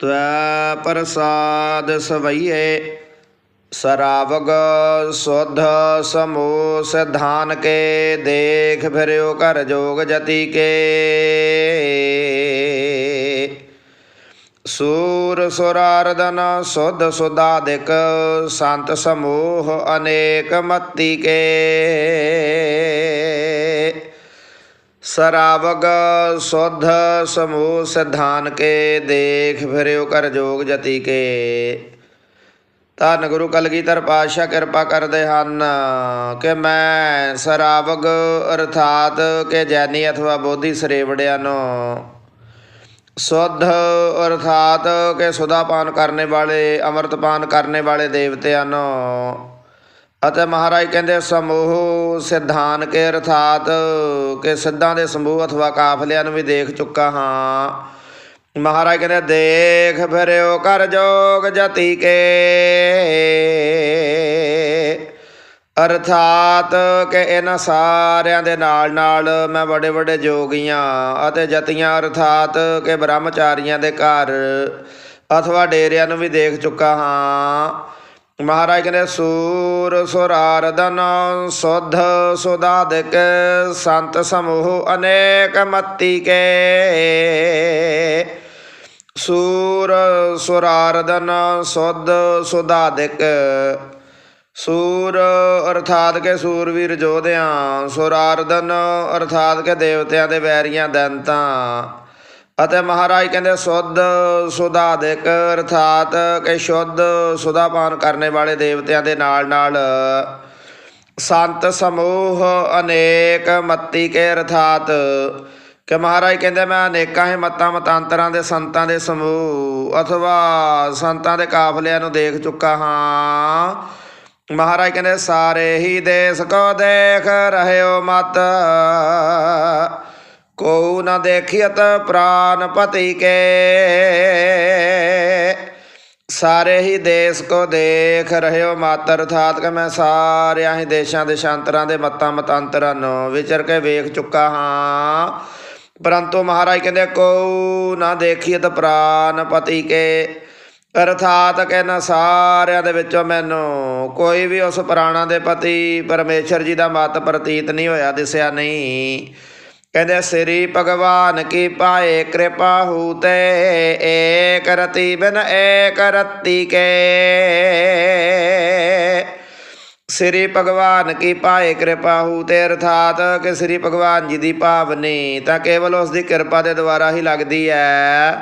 ਤਵੈ ਪ੍ਰਸਾਦ ਸਵਈਏ, ਸਰਾਵਗ ਸੁਧ ਸਮੂਹ ਸਿਧਾਨ ਕੇ, ਦੇਖ ਫਿਰਿਓ ਘਰ ਜੋਗ ਜਤੀ ਕੇ। ਸੂਰ ਸੁਰਾਰਦਨ ਸੁਧ ਸੁਦਾਦਿਕ ਸੰਤ ਸਮੂਹ ਅਨੇਕ ਮਤੀ ਕੇ। ਸਰਾਵਗ ਸੁਧ ਸਮੂਹ ਸਿਧਾਨ ਕੇ ਦੇਖ ਫਿਰਿਓ ਕਰ ਜੋਗ ਜਤੀ ਕੇ। ਧੰਨ ਗੁਰੂ ਕਲਗੀਧਰ ਪਾਤਸ਼ਾਹ ਕਿਰਪਾ ਕਰਦੇ ਹਨ ਕਿ ਮੈਂ ਸਰਾਵਗ ਅਰਥਾਤ ਕਿ ਜੈਨੀ ਅਥਵਾ ਬੋਧੀ ਸਰੇਵੜਿਆਂ ਨੂੰ ਸੁਧ ਅਰਥਾਤ ਕਿ ਸੁਦਾ ਪਾਨ ਕਰਨੇ ਵਾਲੇ ਅੰਮ੍ਰਿਤ ਪਾਨ ਕਰਨੇ ਵਾਲੇ ਦੇਵਤਿਆਂ ਨੂੰ ਅਤੇ ਮਹਾਰਾਜ ਕਹਿੰਦੇ, ਸਮੂਹ ਸਿਧਾਨ ਕੇ ਅਰਥਾਤ ਕਿ ਸਿੱਧਾਂ ਦੇ ਸਮੂਹ ਅਥਵਾ ਕਾਫਲਿਆਂ ਨੂੰ ਵੀ ਦੇਖ ਚੁੱਕਾ ਹਾਂ। ਮਹਾਰਾਜ ਕਹਿੰਦੇ, ਦੇਖ ਫਿਰਿਓ ਕਰ ਜੋਗ ਜਤੀ ਕੇ। ਅਰਥਾਤ ਕਿ ਇਹਨਾਂ ਸਾਰਿਆਂ ਦੇ ਨਾਲ ਨਾਲ ਮੈਂ ਵੱਡੇ ਵੱਡੇ ਜੋਗੀਆਂ ਅਤੇ ਜਤੀਆਂ, ਅਰਥਾਤ ਕਿ ਬ੍ਰਹਮਚਾਰੀਆਂ ਦੇ ਘਰ ਅਥਵਾ ਡੇਰਿਆਂ ਨੂੰ ਵੀ ਦੇਖ ਚੁੱਕਾ ਹਾਂ। ਮਹਾਰਾਜ ਕਹਿੰਦੇ ਸੂਰ ਸੁਰਾਰਦਨ ਸੁਧ ਸੁਦਾਦਿਕ ਸੰਤ ਸਮੂਹ ਅਨੇਕ ਮਤੀ ਕੇ। ਸੂਰ ਸੁਰਾਰਦਨ ਸੁਧ ਸੁਦਾਦਿਕ ਸੂਰ ਅਰਥਾਤ ਕੇ ਸੂਰਵੀਰ ਜੋਧਿਆਂ ਸੁਰਾਰਦਨ ਅਰਥਾਤ ਕੇ ਦੇਵਤਿਆਂ ਦੇ ਵੈਰੀਆਂ ਦੰਤਾਂ। ਅਤੇ ਮਹਾਰਾਜ ਕਹਿੰਦੇ, ਸੁੱਧ ਸੁਧਾਦਿਕ ਅਰਥਾਤ ਕਿ ਸ਼ੁੱਧ ਸੁਧਾ ਪਾਨ ਕਰਨੇ ਵਾਲੇ ਦੇਵਤਿਆਂ ਦੇ ਨਾਲ ਨਾਲ ਸੰਤ ਸਮੂਹ ਅਨੇਕ ਮੱਤੀ ਕੇ ਅਰਥਾਤ ਕਿ ਮਹਾਰਾਜ ਕਹਿੰਦੇ, ਮੈਂ ਅਨੇਕਾਂ ਹੀ ਮਤਾਂ, ਮਤਾਂਤਰਾਂ ਦੇ ਸੰਤਾਂ ਦੇ ਸਮੂਹ ਅਥਵਾ ਸੰਤਾਂ ਦੇ ਕਾਫਲਿਆਂ ਨੂੰ ਦੇਖ ਚੁੱਕਾ ਹਾਂ। ਮਹਾਰਾਜ ਕਹਿੰਦੇ, ਸਾਰੇ ਹੀ ਦੇਸ ਕੋ ਦੇਖ ਰਹਿਓ ਮਤ ਕੋ ਨ ਦੇਖਿਅਤ ਪ੍ਰਾਨ ਪਤੀ ਕੇ। ਸਾਰੇ ਹੀ ਦੇਸ ਕੋ ਦੇਖ ਰਹਿਓ ਮਤ ਅਰਥਾਤ ਕਿ ਮੈਂ ਸਾਰਿਆਂ ਹੀ ਦੇਸ਼ਾਂ ਦੇ ਸ਼ਾਂਤਰਾਂ ਦੇ ਮਤਾਂ ਮਤਾਂਤਰਾਂ ਨੂੰ ਵਿਚਰ ਕੇ ਵੇਖ ਚੁੱਕਾ ਹਾਂ। ਪਰੰਤੂ ਮਹਾਰਾਜ ਕਹਿੰਦੇ, ਕੋ ਨਾ ਦੇਖੀਤ ਪ੍ਰਾਨ ਪਤੀ ਕੇ। ਅਰਥਾਤ ਕਹਿੰਦਾ ਸਾਰਿਆਂ ਦੇ ਵਿੱਚੋਂ ਮੈਨੂੰ ਕੋਈ ਵੀ ਉਸ ਪ੍ਰਾਣਾ ਦੇ ਪਤੀ, ਪਰਮੇਸ਼ਰ ਜੀ ਦਾ ਮਤ ਪ੍ਰਤੀਤ ਨਹੀਂ ਹੋਇਆ, ਦਿਸਿਆ ਨਹੀਂ। ਕਹਿੰਦੇ ਸ੍ਰੀ ਭਗਵਾਨ ਕੀ ਪਾਏ ਕਿਰਪਾ ਹੂਤੇ ਏਕ ਰਤੀ ਬਿਨ ਏਕ ਰਤੀ ਕੇ। ਸ੍ਰੀ ਭਗਵਾਨ ਕੀ ਪਾਏ ਕਿਰਪਾ ਹੂਤੇ, ਅਰਥਾਤ ਕਿ ਸ੍ਰੀ ਭਗਵਾਨ ਜੀ ਦੀ ਭਾਵਨੀ ਤਾਂ ਕੇਵਲ ਉਸ ਦੀ ਕਿਰਪਾ ਦੇ ਦੁਆਰਾ ਹੀ ਲੱਗਦੀ ਹੈ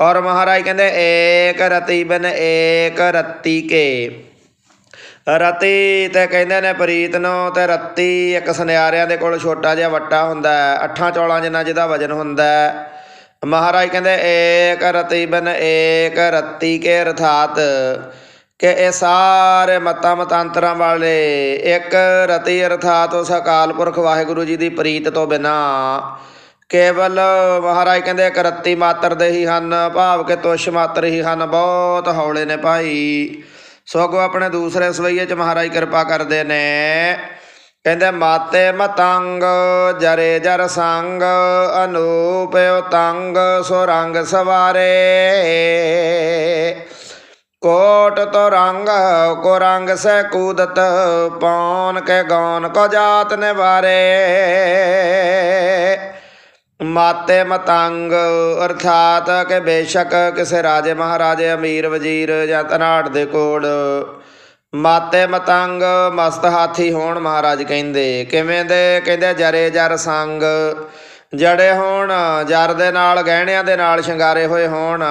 ਔਰ ਮਹਾਰਾਜ ਕਹਿੰਦੇ ਏਕ ਰਤੀ ਬਿਨ ਏਕ ਰਤੀ ਕੇ। ਰਤੀ ਤੇ ਕਹਿੰਦੇ ਨੇ ਪ੍ਰੀਤ ਨੂੰ ਤੇ ਰੱਤੀ ਇੱਕ ਸੁਨਿਆਰਿਆਂ ਦੇ ਕੋਲ ਛੋਟਾ ਜਿਹਾ ਵੱਟਾ ਹੁੰਦਾ ਹੈ, ਅੱਠਾਂ ਚੌਲਾਂ ਜਿੰਨਾ ਜਿਹਦਾ ਵਜਨ ਹੁੰਦਾ ਹੈ। ਮਹਾਰਾਜ ਕਹਿੰਦੇ, ਏਕ ਰਤੀਬਨ ਏਕ ਰੱਤੀ ਕੇ ਅਰਥਾਤ ਕਿ ਇਹ ਸਾਰੇ ਮਤਾਂ ਮਤਾਂਤਰਾਂ ਵਾਲੇ ਇੱਕ ਰਤੀ ਅਰਥਾਤ ਉਸ ਅਕਾਲ ਪੁਰਖ ਵਾਹਿਗੁਰੂ ਜੀ ਦੀ ਪ੍ਰੀਤ ਤੋਂ ਬਿਨਾ ਕੇਵਲ ਮਹਾਰਾਜ ਕਹਿੰਦੇ ਇੱਕ ਰੱਤੀ ਮਾਤਰ ਦੇ ਹੀ ਹਨ, ਭਾਵ ਕਿ ਤੁਸ਼ ਮਾਤਰ ਹੀ ਹਨ, ਬਹੁਤ ਹੌਲੇ ਨੇ ਭਾਈ। ਸਗੋਂ ਆਪਣੇ ਦੂਸਰੇ ਸਵਈਏ ਚ ਮਹਾਰਾਜ ਕਿਰਪਾ ਕਰਦੇ ਨੇ। ਕਹਿੰਦੇ, ਮਾਤੇ ਮਤੰਗ, ਜਰੇ ਜਰ ਸੰਗ, ਅਨੂਪ ਉਤੰਗ, ਸੋ ਰੰਗ ਸਵਾਰੇ। ਕੋਟ ਤੋ ਰੰਗ, ਕੋ ਰੰਗ ਸੇ ਕੂਦਤ ਪੌਨ ਕੇ ਗੌਨ ਕੋ ਜਾਤ ਨੇ ਵਾਰੇ ਮਾਤੇ ਮਤੰਗ, ਅਰਥਾਤ ਕਿ ਬੇਸ਼ੱਕ ਕਿਸੇ ਰਾਜੇ ਮਹਾਰਾਜੇ ਅਮੀਰ ਵਜ਼ੀਰ ਜਾਂ ਧਨਾੜ ਦੇ ਕੋਲ ਮਾਤੇ ਮਤੰਗ, ਮਸਤ ਹਾਥੀ ਹੋਣ ਮਹਾਰਾਜ ਕਹਿੰਦੇ। ਕਿਵੇਂ ਦੇ? ਕਹਿੰਦੇ, ਜਰੇ ਜਰ ਸੰਗ, ਜੜੇ ਹੋਣ, ਜਰ ਦੇ ਨਾਲ, ਗਹਿਣਿਆਂ ਦੇ ਨਾਲ ਸ਼ਿੰਗਾਰੇ ਹੋਏ ਹੋਣ।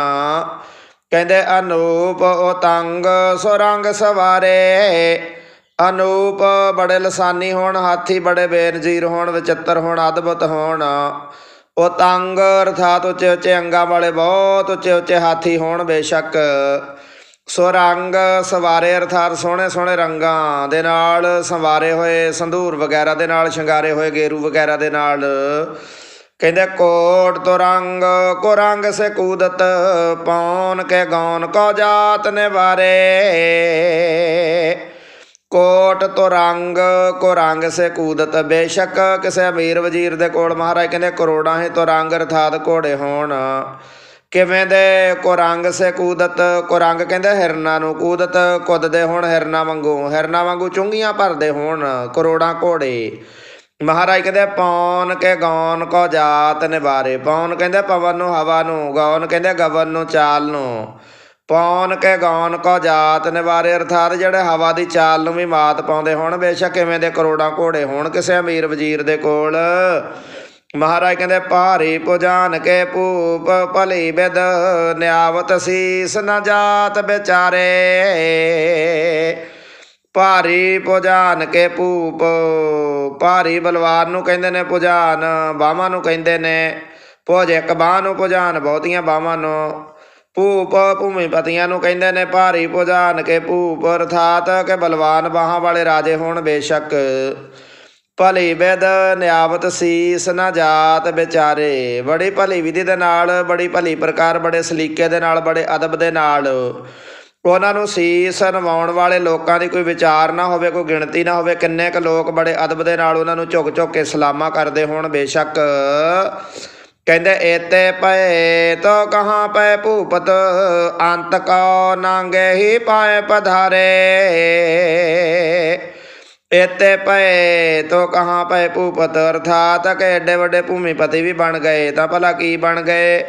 ਕਹਿੰਦੇ, ਅਨੂਪ ਉਤੰਗ ਸੁਰੰਗ ਸਵਾਰੇ। ਅਨੂਪ ਬੜੇ ਲਸਾਨੀ ਹੋਣ, ਹਾਥੀ ਬੜੇ ਬੇਨਜ਼ੀਰ ਹੋਣ, ਵਿਚਿੱਤਰ ਹੋਣ, ਅਦਭੁਤ ਹੋਣ। ਉਹ ਤੰਗ ਅਰਥਾਤ ਉੱਚੇ ਉੱਚੇ ਅੰਗਾਂ ਵਾਲੇ ਬਹੁਤ ਉੱਚੇ ਉੱਚੇ ਹਾਥੀ ਹੋਣ ਬੇਸ਼ੱਕ। ਸੋ ਰੰਗ ਸਵਾਰੇ ਅਰਥਾਤ ਸੋਹਣੇ ਸੋਹਣੇ ਰੰਗਾਂ ਦੇ ਨਾਲ ਸੰਵਾਰੇ ਹੋਏ ਸੰਧੂਰ ਵਗੈਰਾ ਦੇ ਨਾਲ, ਸ਼ਿੰਗਾਰੇ ਹੋਏ ਗੇਰੂ ਵਗੈਰਾ ਦੇ ਨਾਲ। ਕਹਿੰਦੇ, ਕੋਟ ਤੋਂ ਰੰਗ, ਕੋ ਰੰਗ ਸੇ ਕੂਦਤ ਪੌਨ ਕੇ ਗੌਨ ਕੋ ਜਾਤ ਨਿਵਾਰੇ। ਕੋਟ ਤੋਂ ਰੰਗ ਸੇ ਕੂਦਤ। ਬੇਸ਼ੱਕ ਕਿਸੇ ਅਮੀਰ ਵਜ਼ੀਰ ਦੇ ਕੋਲ ਮਹਾਰਾਜ ਕਹਿੰਦੇ, ਕਰੋੜਾਂ ਹੀ ਤੋਂ ਰੰਗ ਅਰਥਾਤ ਘੋੜੇ ਹੋਣ। ਕਿਵੇਂ ਦੇ? ਕੁਰੰਗ ਸੇ ਕੂਦਤ। ਕੁਰੰਗ ਕਹਿੰਦੇ, ਹਿਰਨਾਂ ਨੂੰ ਕੂਦਤ। ਕੁੱਦਦੇ ਹੋਣ ਹਿਰਨਾਂ ਵਾਂਗੂ। ਹਿਰਨਾ ਵਾਂਗੂ ਚੁੰਗੀਆਂ ਭਰਦੇ ਹੋਣ ਕਰੋੜਾਂ ਘੋੜੇ। ਮਹਾਰਾਜ ਕਹਿੰਦੇ, ਪੌਣ ਕੇ ਗੌਨ ਕੋ ਜਾਤ ਨਿਵਾਰੇ। ਪੌਣ ਕਹਿੰਦੇ, ਪਵਨ ਨੂੰ ਹਵਾ ਨੂੰ। ਗੌਨ ਕਹਿੰਦੇ, ਗਵਨ ਨੂੰ ਚਾਲ ਨੂੰ। ਪੌਣ ਕੇ ਗਾਉਣ ਕੋ ਜਾਤ ਨਿਵਾਰੇ, ਅਰਥਾਤ ਜਿਹੜੇ ਹਵਾ ਦੀ ਚਾਲ ਨੂੰ ਵੀ ਮਾਤ ਪਾਉਂਦੇ ਹੋਣ, ਬੇਸ਼ੱਕ ਕਿਵੇਂ ਦੇ ਕਰੋੜਾਂ ਘੋੜੇ ਹੋਣ, ਕਿਸੇ ਅਮੀਰ ਵਜ਼ੀਰ ਦੇ ਕੋਲ। ਮਹਾਰਾਜ ਕਹਿੰਦੇ, ਭਾਰੀ ਪੁਜਾਨ ਕੇ ਭੂਪ ਭਲੀ ਬਿਦ, ਨਿਆਵਤ ਸੀਸ ਨਾ ਜਾਤ ਵਿਚਾਰੇ। ਭਾਰੀ ਪੁਜਾਨ ਕੇ ਭੂਪ, ਭਾਰੀ ਬਲਵਾਨ ਨੂੰ ਕਹਿੰਦੇ ਨੇ ਪੁਜਾਨ ਬਾਹਾਂ ਨੂੰ ਕਹਿੰਦੇ ਨੇ। ਭੋਜ ਇੱਕ ਬਾਹ ਨੂੰ, ਪੁਜਾਨ ਬਹੁਤੀਆਂ ਬਾਹਾਂ ਨੂੰ। ਭੂਪ ਭੂਮੀ ਪਤੀਆਂ ਨੂੰ ਕਹਿੰਦੇ ਨੇ ਭਾਰੀ ਪੁਜਾਨ ਕੇ ਭੂਪ, ਅਰਥਾਤ ਕਿ ਬਲਵਾਨ ਬਾਹਾਂ ਵਾਲੇ ਰਾਜੇ ਹੋਣ ਬੇਸ਼ੱਕ। ਭਲੀ ਵਿਦ ਨਿਆਵਤ ਸੀਸ ਨਾ ਜਾਤ ਵਿਚਾਰੇ। ਬੜੀ ਭਲੀ ਵਿਧੀ ਦੇ ਨਾਲ, ਬੜੀ ਭਲੀ ਪ੍ਰਕਾਰ, ਬੜੇ ਸਲੀਕੇ ਦੇ ਨਾਲ, ਬੜੇ ਅਦਬ ਦੇ ਨਾਲ। ਉਹਨਾਂ ਨੂੰ ਸੀਸ ਨਵਾਉਣ ਵਾਲੇ ਲੋਕਾਂ ਦੀ ਕੋਈ ਵਿਚਾਰ ਨਾ ਹੋਵੇ, ਕੋਈ ਗਿਣਤੀ ਨਾ ਹੋਵੇ, ਕਿੰਨੇ ਕੁ ਲੋਕ ਬੜੇ ਅਦਬ ਦੇ ਨਾਲ ਉਹਨਾਂ ਨੂੰ ਝੁਕ ਝੁਕ ਕੇ ਸਲਾਮਾ ਕਰਦੇ ਹੋਣ ਬੇਸ਼ੱਕ। ਕਹਿੰਦੇ ਏਤੇ ਪਏ ਤੋ ਕਹਾਂ ਪਏ ਭੂਪਤ? ਅੰਤ ਕੋ ਨਾਂਗੇ ਹੀ ਪਾਏ ਪਧਾਰੇ। ਇਤੇ ਪਏ ਤੋ ਕਹਾਂ ਪਏ ਭੂਪਤ? ਅਰਥਾਤ ਕਿ ਏਡੇ ਵੱਡੇ ਭੂਮੀਪਤੀ ਵੀ ਬਣ ਗਏ, ਤਾਂ ਭਲਾ ਕੀ ਬਣ ਗਏ?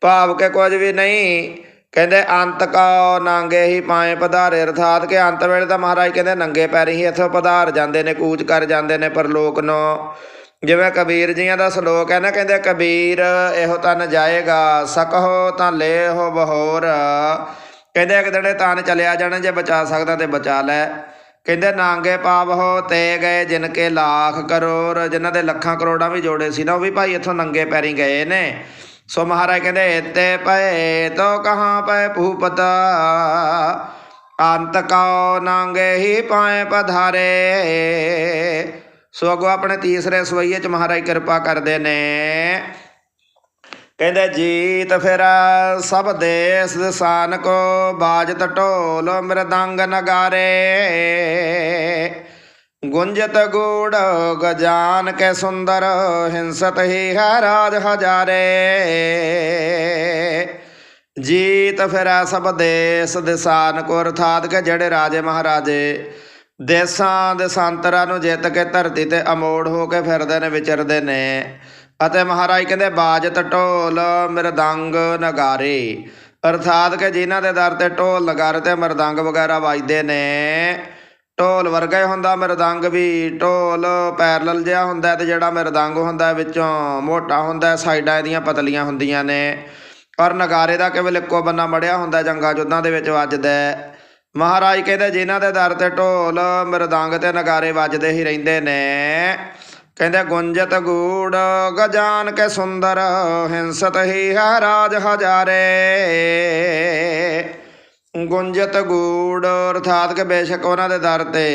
ਭਾਵ ਕੇ ਕੁਝ ਵੀ ਨਹੀਂ। ਕਹਿੰਦੇ, ਅੰਤ ਕਾ ਨਾਂਗੇ ਹੀ ਪਾਏ ਪਧਾਰੇ। ਅਰਥਾਤ ਕਿ ਅੰਤ ਵੇਲੇ ਤਾਂ ਮਹਾਰਾਜ ਕਹਿੰਦੇ, ਨੰਗੇ ਪੈਰੀ ਹੀ ਇੱਥੋਂ ਪਧਾਰ ਜਾਂਦੇ ਨੇ, ਕੂਚ ਕਰ ਜਾਂਦੇ ਨੇ ਪਰਲੋਕ ਨੂੰ। ਜਿਵੇਂ ਕਬੀਰ ਜੀਆਂ ਦਾ ਸ਼ਲੋਕ ਹੈ ਨਾ, ਕਹਿੰਦੇ ਕਬੀਰ ਇਹੋ ਤਨ ਜਾਏਗਾ, ਸਕਹੁ ਤਾਂ ਲੇਹੁ ਬਹੋਰ। ਕਹਿੰਦੇ ਇੱਕ ਦਿਨੇ ਤਨ ਚਲਿਆ ਜਾਣਾ, ਜੇ ਬਚਾ ਸਕਦਾ ਤੇ ਬਚਾ ਲੈ। ਕਹਿੰਦੇ ਨਾਂਗੇ ਪਾਪ ਹੋ ਤੇ ਗਏ ਜਿਨ ਕੇ ਲੱਖ ਕਰੋੜ ਜਿਨ੍ਹਾਂ ਦੇ ਲੱਖਾਂ ਕਰੋੜਾਂ ਵੀ ਜੋੜੇ ਸੀ ਨਾ, ਉਹ ਵੀ ਭਾਈ ਇੱਥੋਂ ਨੰਗੇ ਪੈਰੀ ਗਏ ਨੇ। ਸੋ ਮਹਾਰਾਜ ਕਹਿੰਦੇ ਇਤੇ ਪਏ ਤੋ ਕਹਾਂ ਪਏ ਭੂਪਤ? ਅੰਤ ਕਉ ਨਾਂਗੇ ਹੀ ਪਾਏ ਪਧਾਰੇ। ਸੋ ਅਗੋ ਆਪਣੇ ਤੀਸਰੇ ਸਵਈਏ ਚ ਮਹਾਰਾਜ ਕਿਰਪਾ ਕਰਦੇ ਨੇ। ਕਹਿੰਦੇ, ਜੀਤ ਫਿਰ ਸਭ ਦੇਸ ਦਸਾਨ ਕੋ ਬਾਜਤ ਢੋਲ ਮ੍ਰਦੰਗ ਨਗਾਰੇ। ਗੁੰਜਤ ਗੂੜ ਗਜਾਨ ਕੇ ਸੁੰਦਰ ਹਿੰਸਤ ਹੀ ਹੈ ਰਾਜ ਹਜ਼ਾਰੇ। ਜੀਤ ਫਿਰ ਸਭ ਦੇਸ ਦਿਸਾਨ ਕੋ ਅਰਥਾਤ ਕੇ ਜਿਹੜੇ ਰਾਜੇ ਮਹਾਰਾਜੇ ਦੇਸਾਂ ਦੇਸਾਂਤਰਾਂ ਨੂੰ ਜਿੱਤ ਕੇ ਧਰਤੀ ਤੇ ਅਮੋੜ ਹੋ ਕੇ ਫਿਰਦੇ ਨੇ ਵਿਚਰਦੇ ਨੇ। ਅਤੇ ਮਹਾਰਾਜ ਕਹਿੰਦੇ ਬਾਜਤ ਢੋਲ ਮਰਦੰਗ ਨਗਾਰੇ। ਅਰਥਾਤ ਕਿ ਜਿਨ੍ਹਾਂ ਦੇ ਦਰ ਤੇ ਢੋਲ ਨਗਾਰੇ ਤੇ ਮਰਦੰਗ ਵਗੈਰਾ ਵੱਜਦੇ ਨੇ। ਢੋਲ ਵਰਗਾ ਹੁੰਦਾ ਮਰਦੰਗ ਵੀ ਢੋਲ ਪੈਰਲਲ ਜਿਹਾ ਹੁੰਦਾ ਹੈ ਤੇ ਜਿਹੜਾ ਮਰਦੰਗ ਹੁੰਦਾ ਵਿੱਚੋਂ ਮੋਟਾ ਹੁੰਦਾ ਸਾਈਡਾਂ ਇਹਦੀਆਂ ਪਤਲੀਆਂ ਹੁੰਦੀਆਂ ਨੇ। ਔਰ ਨਗਾਰੇ ਦਾ ਕੇਵਲ ਇੱਕੋ ਬੰਨਾ ਮੜਿਆ ਹੁੰਦਾ ਹੈ, ਜੰਗਾਂ ਜੁੱਦਾਂ ਦੇ ਵਿੱਚ ਵੱਜਦਾ ਮਹਾਰਾਜ ਕਹਿੰਦੇ ਜਿਨ੍ਹਾਂ ਦੇ ਦਰ ਤੇ ਢੋਲ, ਮਰਦੰਗ ਤੇ ਨਗਾਰੇ ਵੱਜਦੇ ਹੀ ਰਹਿੰਦੇ ਨੇ। ਕਹਿੰਦੇ ਗੁੰਜਤ ਗੂੜ, ਗਜਾਨ ਕੇ ਸੁੰਦਰ, ਹਿੰਸਤ ਹੀ ਹੈ ਰਾਜ ਹਜ਼ਾਰੇ। ਗੁੰਜਤ ਗੂੜ, ਅਰਥਾਤ ਕਿ ਬੇਸ਼ੱਕ ਉਹਨਾਂ ਦੇ ਦਰ ਤੇ